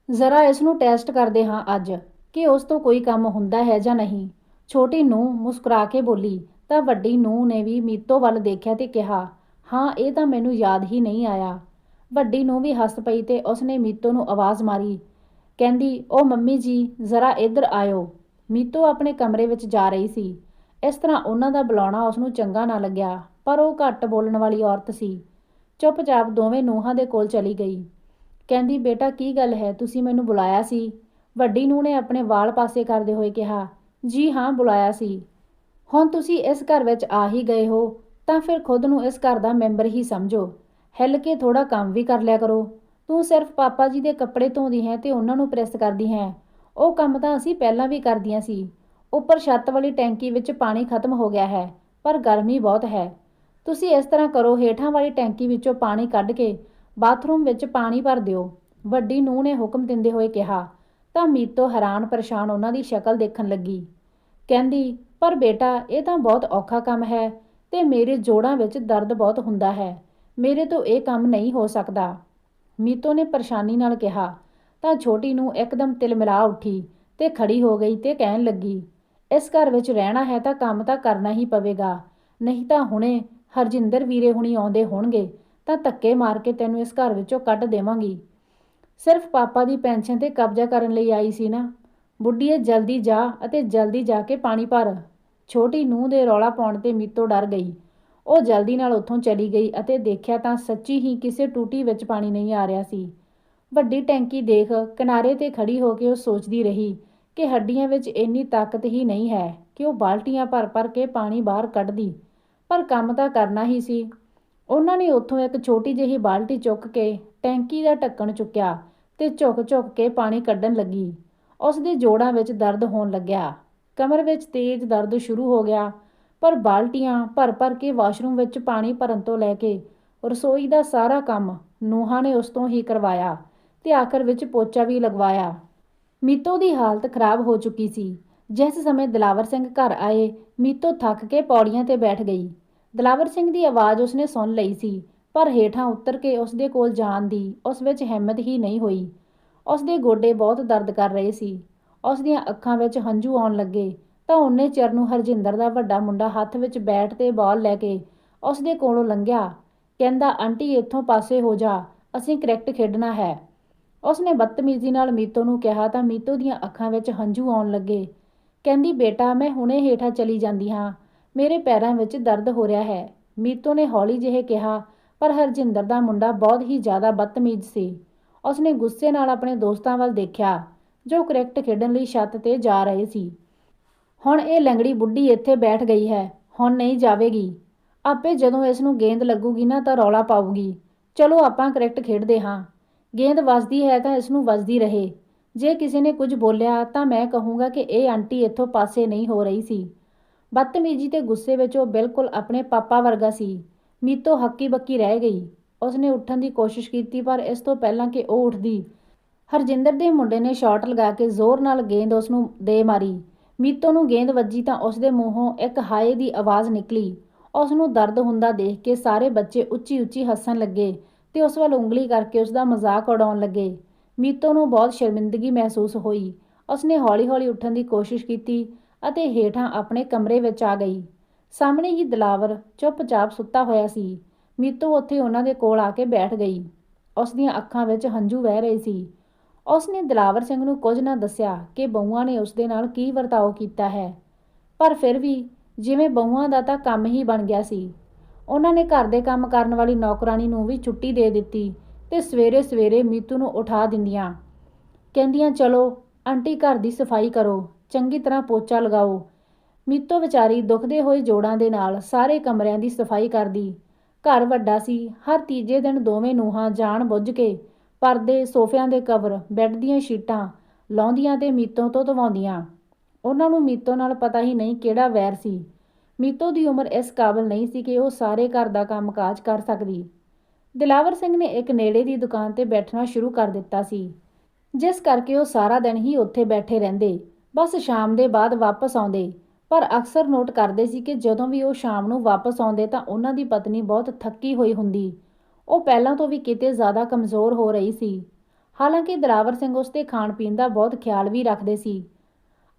ਜ਼ਰਾ ਇਸ ਨੂੰ ਟੈਸਟ ਕਰਦੇ ਹਾਂ ਅੱਜ। ਕਿ ਉਸ ਤੋਂ ਕੋਈ ਕੰਮ ਹੁੰਦਾ ਹੈ ਜਾਂ ਨਹੀਂ। ਛੋਟੀ ਨੂੰ ਮੁਸਕਰਾ ਕੇ ਬੋਲੀ, ਤਾਂ ਵੱਡੀ ਨੂੰ ਨੇ ਵੀ ਮੀਤੋ ਵੱਲ ਦੇਖਿਆ ਤੇ ਕਿਹਾ, ਹਾਂ, ਇਹ ਤਾਂ ਮੈਨੂੰ ਯਾਦ ਹੀ ਨਹੀਂ ਆਇਆ। ਵੱਡੀ ਨੂੰ ਵੀ ਹੱਸ ਪਈ ਤੇ ਉਸਨੇ ਮੀਤੋ ਨੂੰ ਆਵਾਜ਼ ਮਾਰੀ, ਕਹਿੰਦੀ, ਉਹ ਮੰਮੀ ਜੀ, ਜ਼ਰਾ ਇੱਧਰ ਆਇਓ। ਮੀਤੋ ਆਪਣੇ ਕਮਰੇ ਵਿੱਚ ਜਾ ਰਹੀ ਸੀ। ਇਸ ਤਰ੍ਹਾਂ ਉਹਨਾਂ ਦਾ ਬੁਲਾਉਣਾ ਉਸ ਨੂੰ ਚੰਗਾ ਨਾ ਲੱਗਿਆ, ਪਰ ਉਹ ਘੱਟ ਬੋਲਣ ਵਾਲੀ ਔਰਤ ਸੀ। ਚੁੱਪਚਾਪ ਦੋਵੇਂ ਨੂੰਹਾਂ ਦੇ ਕੋਲ ਚਲੀ ਗਈ। ਕਹਿੰਦੀ, ਬੇਟਾ, ਕੀ ਗੱਲ ਹੈ? ਤੁਸੀਂ ਮੈਨੂੰ ਬੁਲਾਇਆ ਸੀ? ਵੱਡੀ ਨੂੰਹ ਨੇ ਆਪਣੇ ਵਾਲ ਪਾਸੇ ਕਰਦੇ ਹੋਏ ਕਿਹਾ, ਜੀ ਹਾਂ, ਬੁਲਾਇਆ ਸੀ। ਹੁਣ ਤੁਸੀਂ ਇਸ ਘਰ ਵਿੱਚ ਆ ਹੀ ਗਏ ਹੋ, ਤਾਂ ਫਿਰ ਖੁਦ ਨੂੰ ਇਸ ਘਰ ਦਾ ਮੈਂਬਰ ਹੀ ਸਮਝੋ। ਹਿੱਲ ਕੇ ਥੋੜਾ ਕੰਮ ਵੀ ਕਰ ਲਿਆ ਕਰੋ। ਤੂੰ ਸਿਰਫ ਪਾਪਾ ਜੀ ਦੇ ਕੱਪੜੇ ਧੋਂਦੀ ਹੈ ਤੇ ਉਹਨਾਂ ਨੂੰ ਪ੍ਰੈਸ ਕਰਦੀ ਹੈ। ਉਹ ਕੰਮ ਤਾਂ ਅਸੀਂ ਪਹਿਲਾਂ ਵੀ ਕਰਦੀਆਂ ਸੀ। ਉੱਪਰ ਛੱਤ ਵਾਲੀ ਟੈਂਕੀ ਵਿੱਚ ਪਾਣੀ ਖਤਮ ਹੋ ਗਿਆ ਹੈ, ਪਰ ਗਰਮੀ ਬਹੁਤ ਹੈ। ਤੁਸੀਂ ਇਸ ਤਰ੍ਹਾਂ ਕਰੋ, ਹੇਠਾਂ ਵਾਲੀ ਟੈਂਕੀ ਵਿੱਚੋਂ ਪਾਣੀ ਕੱਢ ਕੇ ਬਾਥਰੂਮ ਵਿੱਚ ਪਾਣੀ ਭਰ ਦਿਓ। ਵੱਡੀ ਨੂੰਹ ਨੇ ਹੁਕਮ ਦਿੰਦੇ ਹੋਏ ਕਿਹਾ ਤਾਂ ਮੀਤੋ ਹੈਰਾਨ ਪਰੇਸ਼ਾਨ ਉਹਨਾਂ ਦੀ ਸ਼ਕਲ ਦੇਖਣ ਲੱਗੀ। ਕਹਿੰਦੀ, ਪਰ ਬੇਟਾ, ਇਹ ਤਾਂ ਬਹੁਤ ਔਖਾ ਕੰਮ ਹੈ ਤੇ ਮੇਰੇ ਜੋੜਾਂ ਵਿੱਚ ਦਰਦ ਬਹੁਤ ਹੁੰਦਾ ਹੈ। ਮੇਰੇ ਤੋਂ ਇਹ ਕੰਮ ਨਹੀਂ ਹੋ ਸਕਦਾ। ਮੀਤੋ ਨੇ ਪਰੇਸ਼ਾਨੀ ਨਾਲ ਕਿਹਾ। ਤਾਂ ਛੋਟੀ ਨੂੰ ਇੱਕਦਮ ਤਿਲਮਿਲਾ ਉੱਠੀ ਤੇ ਖੜੀ ਹੋ ਗਈ ਤੇ ਕਹਿਣ ਲੱਗੀ, ਇਸ ਘਰ ਵਿੱਚ ਰਹਿਣਾ ਹੈ ਤਾਂ ਕੰਮ ਤਾਂ ਕਰਨਾ ਹੀ ਪਵੇਗਾ। ਨਹੀਂ ਤਾਂ ਹੁਣੇ ਹਰਜਿੰਦਰ ਵੀਰੇ ਹੁਣੀ ਆਉਂਦੇ ਹੋਣਗੇ, ਤਾਂ ਧੱਕੇ ਮਾਰ ਕੇ ਤੈਨੂੰ ਇਸ ਘਰ ਵਿੱਚੋਂ ਕੱਢ ਦੇਵਾਂਗੀ। ਸਿਰਫ ਪਾਪਾ ਦੀ ਪੈਨਸ਼ਨ ਤੇ ਕਬਜ਼ਾ ਕਰਨ ਲਈ ਆਈ ਸੀ ਨਾ। ਬੁੱਢੀਏ ਜਲਦੀ ਜਾ ਅਤੇ ਜਲਦੀ ਜਾ ਕੇ ਪਾਣੀ ਭਰ। ਛੋਟੀ ਨੂੰਹ ਦੇ ਰੌਲਾ ਪਾਉਣ ਤੇ ਮੀਤੋ ਡਰ ਗਈ। ਉਹ ਜਲਦੀ ਨਾਲ ਉੱਥੋਂ ਚਲੀ ਗਈ ਅਤੇ ਦੇਖਿਆ ਤਾਂ ਸੱਚੀ ਹੀ ਕਿਸੇ ਟੂਟੀ ਵਿੱਚ ਪਾਣੀ ਨਹੀਂ ਆ ਰਿਹਾ ਸੀ। ਵੱਡੀ ਟੈਂਕੀ ਦੇਖ ਕਿਨਾਰੇ ਤੇ ਖੜੀ ਹੋ ਕੇ ਉਹ ਸੋਚਦੀ ਰਹੀ ਕਿ ਹੱਡੀਆਂ ਵਿੱਚ ਇੰਨੀ ਤਾਕਤ ਹੀ ਨਹੀਂ ਹੈ ਕਿ ਉਹ ਬਾਲਟੀਆਂ ਭਰ ਭਰ ਕੇ ਪਾਣੀ ਬਾਹਰ ਕੱਢਦੀ। ਪਰ ਕੰਮ ਤਾਂ ਕਰਨਾ ਹੀ ਸੀ। ਉਹਨਾਂ ਨੇ ਉੱਥੋਂ ਇੱਕ ਛੋਟੀ ਜਿਹੀ ਬਾਲਟੀ ਚੁੱਕ ਕੇ ਟੈਂਕੀ ਦਾ ਢੱਕਣ ਚੁੱਕਿਆ। ਤੇ ਝੁਕ ਝੁਕ ਕੇ ਪਾਣੀ ਕੱਢਣ ਲੱਗੀ। ਉਸ ਦੇ ਜੋੜਾਂ ਵਿੱਚ ਦਰਦ ਹੋਣ ਲੱਗਿਆ। ਕਮਰ ਵਿੱਚ ਤੇਜ਼ ਦਰਦ ਸ਼ੁਰੂ ਹੋ ਗਿਆ, ਪਰ ਬਾਲਟੀਆਂ ਭਰ ਭਰ ਕੇ ਵਾਸ਼ਰੂਮ ਵਿੱਚ ਪਾਣੀ ਭਰਨ ਤੋਂ ਲੈ ਕੇ ਰਸੋਈ ਦਾ ਸਾਰਾ ਕੰਮ ਨੂਹਾਂ ਨੇ ਉਸ ਤੋਂ ਹੀ ਕਰਵਾਇਆ ਤੇ ਆਖਰ ਵਿੱਚ ਪੋਚਾ ਵੀ ਲਗਵਾਇਆ। ਮੀਤੋ ਦੀ ਹਾਲਤ ਖਰਾਬ ਹੋ ਚੁੱਕੀ ਸੀ। ਜਿਸ ਸਮੇਂ ਦਲਾਵਰ ਸਿੰਘ ਘਰ ਆਏ, ਮੀਤੋ ਥੱਕ ਕੇ ਪੌੜੀਆਂ ਤੇ ਬੈਠ ਗਈ। ਦਲਾਵਰ ਸਿੰਘ ਦੀ ਆਵਾਜ਼ ਉਸਨੇ ਸੁਣ ਲਈ ਸੀ। ਪਰ ਹੇਠਾਂ ਉਤਰ ਕੇ ਉਸਦੇ ਕੋਲ ਜਾਣ ਦੀ ਉਸ ਵਿੱਚ ਹਿੰਮਤ ਹੀ ਨਹੀਂ ਹੋਈ। ਉਸਦੇ ਗੋਡੇ ਬਹੁਤ ਦਰਦ ਕਰ ਰਹੇ ਸੀ। ਉਸ ਦੀਆਂ ਅੱਖਾਂ ਵਿੱਚ ਹੰਝੂ ਆਉਣ ਲੱਗੇ ਤਾਂ ਉਹਨੇ ਚਿਰ ਨੂੰ ਹਰਜਿੰਦਰ ਦਾ ਵੱਡਾ ਮੁੰਡਾ ਹੱਥ ਵਿੱਚ ਬੈਟ ਤੇ ਬਾਲ ਲੈ ਕੇ ਉਸਦੇ ਕੋਲੋਂ ਲੰਘਿਆ। ਕਹਿੰਦਾ, ਆਂਟੀ, ਇੱਥੋਂ ਪਾਸੇ ਹੋ ਜਾ। ਅਸੀਂ ਕ੍ਰਿਕਟ ਖੇਡਣਾ ਹੈ। ਉਸਨੇ ਬਦਤਮੀਜ਼ੀ ਨਾਲ ਮੀਤੋ ਨੂੰ ਕਿਹਾ ਤਾਂ ਮੀਤੋ ਦੀਆਂ ਅੱਖਾਂ ਵਿੱਚ ਹੰਝੂ ਆਉਣ ਲੱਗੇ। ਕਹਿੰਦੀ, ਬੇਟਾ, ਮੈਂ ਹੁਣੇ ਹੇਠਾਂ ਚਲੀ ਜਾਂਦੀ ਹਾਂ। ਮੇਰੇ ਪੈਰਾਂ ਵਿੱਚ ਦਰਦ ਹੋ ਰਿਹਾ ਹੈ। ਮੀਤੋ ਨੇ ਹੌਲੀ ਜਿਹੇ ਕਿਹਾ ਪਰ ਹਰਜਿੰਦਰ ਦਾ ਮੁੰਡਾ ਬਹੁਤ ਹੀ ਜ਼ਿਆਦਾ ਬਦਤਮੀਜ਼ ਸੀ। ਉਸਨੇ ਗੁੱਸੇ ਨਾਲ ਆਪਣੇ ਦੋਸਤਾਂ ਵੱਲ ਦੇਖਿਆ, ਜੋ ਕ੍ਰਿਕਟ ਖੇਡਣ ਲਈ ਛੱਤ ਤੇ ਜਾ ਰਹੇ ਸੀ। ਹੁਣ ਇਹ ਲੰਗੜੀ ਬੁੱਢੀ ਇੱਥੇ ਬੈਠ ਗਈ ਹੈ, ਹੁਣ ਨਹੀਂ ਜਾਵੇਗੀ। ਆਪੇ ਜਦੋਂ ਇਸ ਨੂੰ ਗੇਂਦ ਲੱਗੂਗੀ ਨਾ ਤਾਂ ਰੌਲਾ ਪਾਊਗੀ। ਚਲੋ ਆਪਾਂ ਕ੍ਰਿਕਟ ਖੇਡਦੇ ਹਾਂ। ਗੇਂਦ ਵੱਜਦੀ ਹੈ ਤਾਂ ਇਸ ਨੂੰ ਵੱਜਦੀ ਰਹੇ। ਜੇ ਕਿਸੇ ਨੇ ਕੁਝ ਬੋਲਿਆ ਤਾਂ ਮੈਂ ਕਹੂੰਗਾ ਕਿ ਇਹ ਆਂਟੀ ਇੱਥੋਂ ਪਾਸੇ ਨਹੀਂ ਹੋ ਰਹੀ ਸੀ। ਬਦਤਮੀਜੀ ਤੇ ਗੁੱਸੇ ਵਿੱਚ ਉਹ ਬਿਲਕੁਲ ਆਪਣੇ ਪਾਪਾ ਵਰਗਾ ਸੀ। ਮੀਤੋ ਹੱਕੀ ਬੱਕੀ ਰਹਿ ਗਈ। ਉਸਨੇ ਉੱਠਣ ਦੀ ਕੋਸ਼ਿਸ਼ ਕੀਤੀ, ਪਰ ਇਸ ਤੋਂ ਪਹਿਲਾਂ ਕਿ ਉਹ ਉੱਠਦੀ, ਹਰਜਿੰਦਰ ਦੇ ਮੁੰਡੇ ਨੇ ਸ਼ਾਟ ਲਗਾ ਕੇ ਜ਼ੋਰ ਨਾਲ ਗੇਂਦ ਉਸ ਨੂੰ ਦੇ ਮਾਰੀ। ਮੀਤੋ ਨੂੰ ਗੇਂਦ ਵੱਜੀ ਤਾਂ ਉਸ ਦੇ ਮੂੰਹੋਂ ਇੱਕ ਹਾਏ ਦੀ ਆਵਾਜ਼ ਨਿਕਲੀ। ਉਸ ਨੂੰ ਦਰਦ ਹੁੰਦਾ ਦੇਖ ਕੇ ਸਾਰੇ ਬੱਚੇ ਉੱਚੀ ਉੱਚੀ ਹੱਸਣ ਲੱਗੇ ਤੇ ਉਸ ਵੱਲ ਉਂਗਲੀ ਕਰਕੇ ਉਸ ਦਾ ਮਜ਼ਾਕ ਉਡਾਉਣ ਲੱਗੇ। ਮੀਤੋ ਨੂੰ ਬਹੁਤ ਸ਼ਰਮਿੰਦਗੀ ਮਹਿਸੂਸ ਹੋਈ। ਉਸਨੇ ਹੌਲੀ-ਹੌਲੀ ਉੱਠਣ ਦੀ ਕੋਸ਼ਿਸ਼ ਕੀਤੀ ਅਤੇ ਹੇਠਾਂ ਆਪਣੇ ਕਮਰੇ ਵਿੱਚ ਆ ਗਈ। ਸਾਹਮਣੇ ਹੀ ਦਿਲਾਵਰ ਚੁੱਪਚਾਪ ਸੁੱਤਾ ਹੋਇਆ ਸੀ। ਮੀਤੂ ਉੱਥੇ ਉਹਨਾਂ ਦੇ ਕੋਲ ਆ ਕੇ ਬੈਠ ਗਈ। ਉਸ ਦੀਆਂ ਅੱਖਾਂ ਵਿੱਚ ਹੰਝੂ ਵਹਿ ਰਹੇ ਸੀ। ਉਸ ਨੇ ਦਲਾਵਰ ਸਿੰਘ ਨੂੰ ਕੁਝ ਨਾ ਦੱਸਿਆ ਕਿ ਬਹੂਆਂ ਨੇ ਉਸ ਦੇ ਨਾਲ ਕੀ ਵਰਤਾਓ ਕੀਤਾ ਹੈ। ਪਰ ਫਿਰ ਵੀ ਜਿਵੇਂ ਬਹੂਆਂ ਦਾ ਤਾਂ ਕੰਮ ਹੀ ਬਣ ਗਿਆ ਸੀ। ਉਹਨਾਂ ਨੇ ਘਰ ਦੇ ਕੰਮ ਕਰਨ ਵਾਲੀ ਨੌਕਰਾਨੀ ਨੂੰ ਵੀ ਛੁੱਟੀ ਦੇ ਦਿੱਤੀ ਤੇ ਸਵੇਰੇ ਸਵੇਰੇ ਮੀਤੂ ਨੂੰ ਉਠਾ ਦਿੰਦੀਆਂ। ਕਹਿੰਦੀਆਂ, ਚਲੋ, ਆਂਟੀ ਘਰ ਦੀ ਸਫ਼ਾਈ ਕਰੋ, ਚੰਗੀ ਤਰ੍ਹਾਂ ਪੋਚਾ ਲਗਾਓ ਮੀਤੋ ਵਿਚਾਰੀ ਦੁਖਦੇ ਹੋਏ ਜੋੜਾਂ ਦੇ ਨਾਲ ਸਾਰੇ ਕਮਰਿਆਂ ਦੀ ਸਫ਼ਾਈ ਕਰਦੀ। ਘਰ ਵੱਡਾ ਸੀ, ਹਰ ਤੀਜੇ ਦਿਨ ਦੋਵੇਂ ਨੂੰਹਾਂ ਜਾਣ ਬੁੱਝ ਕੇ ਪਰਦੇ, ਸੋਫਿਆਂ ਦੇ ਕਵਰ, ਬੈੱਡ ਦੀਆਂ ਸ਼ੀਟਾਂ ਲਾਉਂਦੀਆਂ ਤੇ ਮੀਤੋਂ ਤੋਂ ਧਵਾਉਂਦੀਆਂ। ਉਹਨਾਂ ਨੂੰ ਮੀਤੋ ਨਾਲ ਪਤਾ ਹੀ ਨਹੀਂ ਕਿਹੜਾ ਵੈਰ ਸੀ। ਮੀਤੋ ਦੀ ਉਮਰ ਇਸ ਕਾਬਲ ਨਹੀਂ ਸੀ ਕਿ ਉਹ ਸਾਰੇ ਘਰ ਦਾ ਕੰਮਕਾਜ ਕਰ ਸਕਦੀ। ਦਿਲਾਵਰ ਸਿੰਘ ਨੇ ਇੱਕ ਨੇੜੇ ਦੀ ਦੁਕਾਨ ਤੇ ਬੈਠਣਾ ਸ਼ੁਰੂ ਕਰ ਦਿੱਤਾ ਸੀ, ਜਿਸ ਕਰਕੇ ਉਹ ਸਾਰਾ ਦਿਨ ਹੀ ਉੱਥੇ ਬੈਠੇ ਰਹਿੰਦੇ। ਬਸ ਸ਼ਾਮ ਦੇ ਬਾਅਦ ਵਾਪਸ ਆਉਂਦੇ। ਪਰ ਅਕਸਰ ਨੋਟ ਕਰਦੇ ਸੀ ਕਿ ਜਦੋਂ ਵੀ ਉਹ ਸ਼ਾਮ ਨੂੰ ਵਾਪਸ ਆਉਂਦੇ ਤਾਂ ਉਹਨਾਂ ਦੀ ਪਤਨੀ ਬਹੁਤ ਥੱਕੀ ਹੋਈ ਹੁੰਦੀ। ਉਹ ਪਹਿਲਾਂ ਤੋਂ ਵੀ ਕਿਤੇ ਜ਼ਿਆਦਾ ਕਮਜ਼ੋਰ ਹੋ ਰਹੀ ਸੀ। ਹਾਲਾਂਕਿ ਦਿਲਾਵਰ ਸਿੰਘ ਉਸ ਦੇ ਖਾਣ ਪੀਣ ਦਾ ਬਹੁਤ ਖਿਆਲ ਵੀ ਰੱਖਦੇ ਸੀ।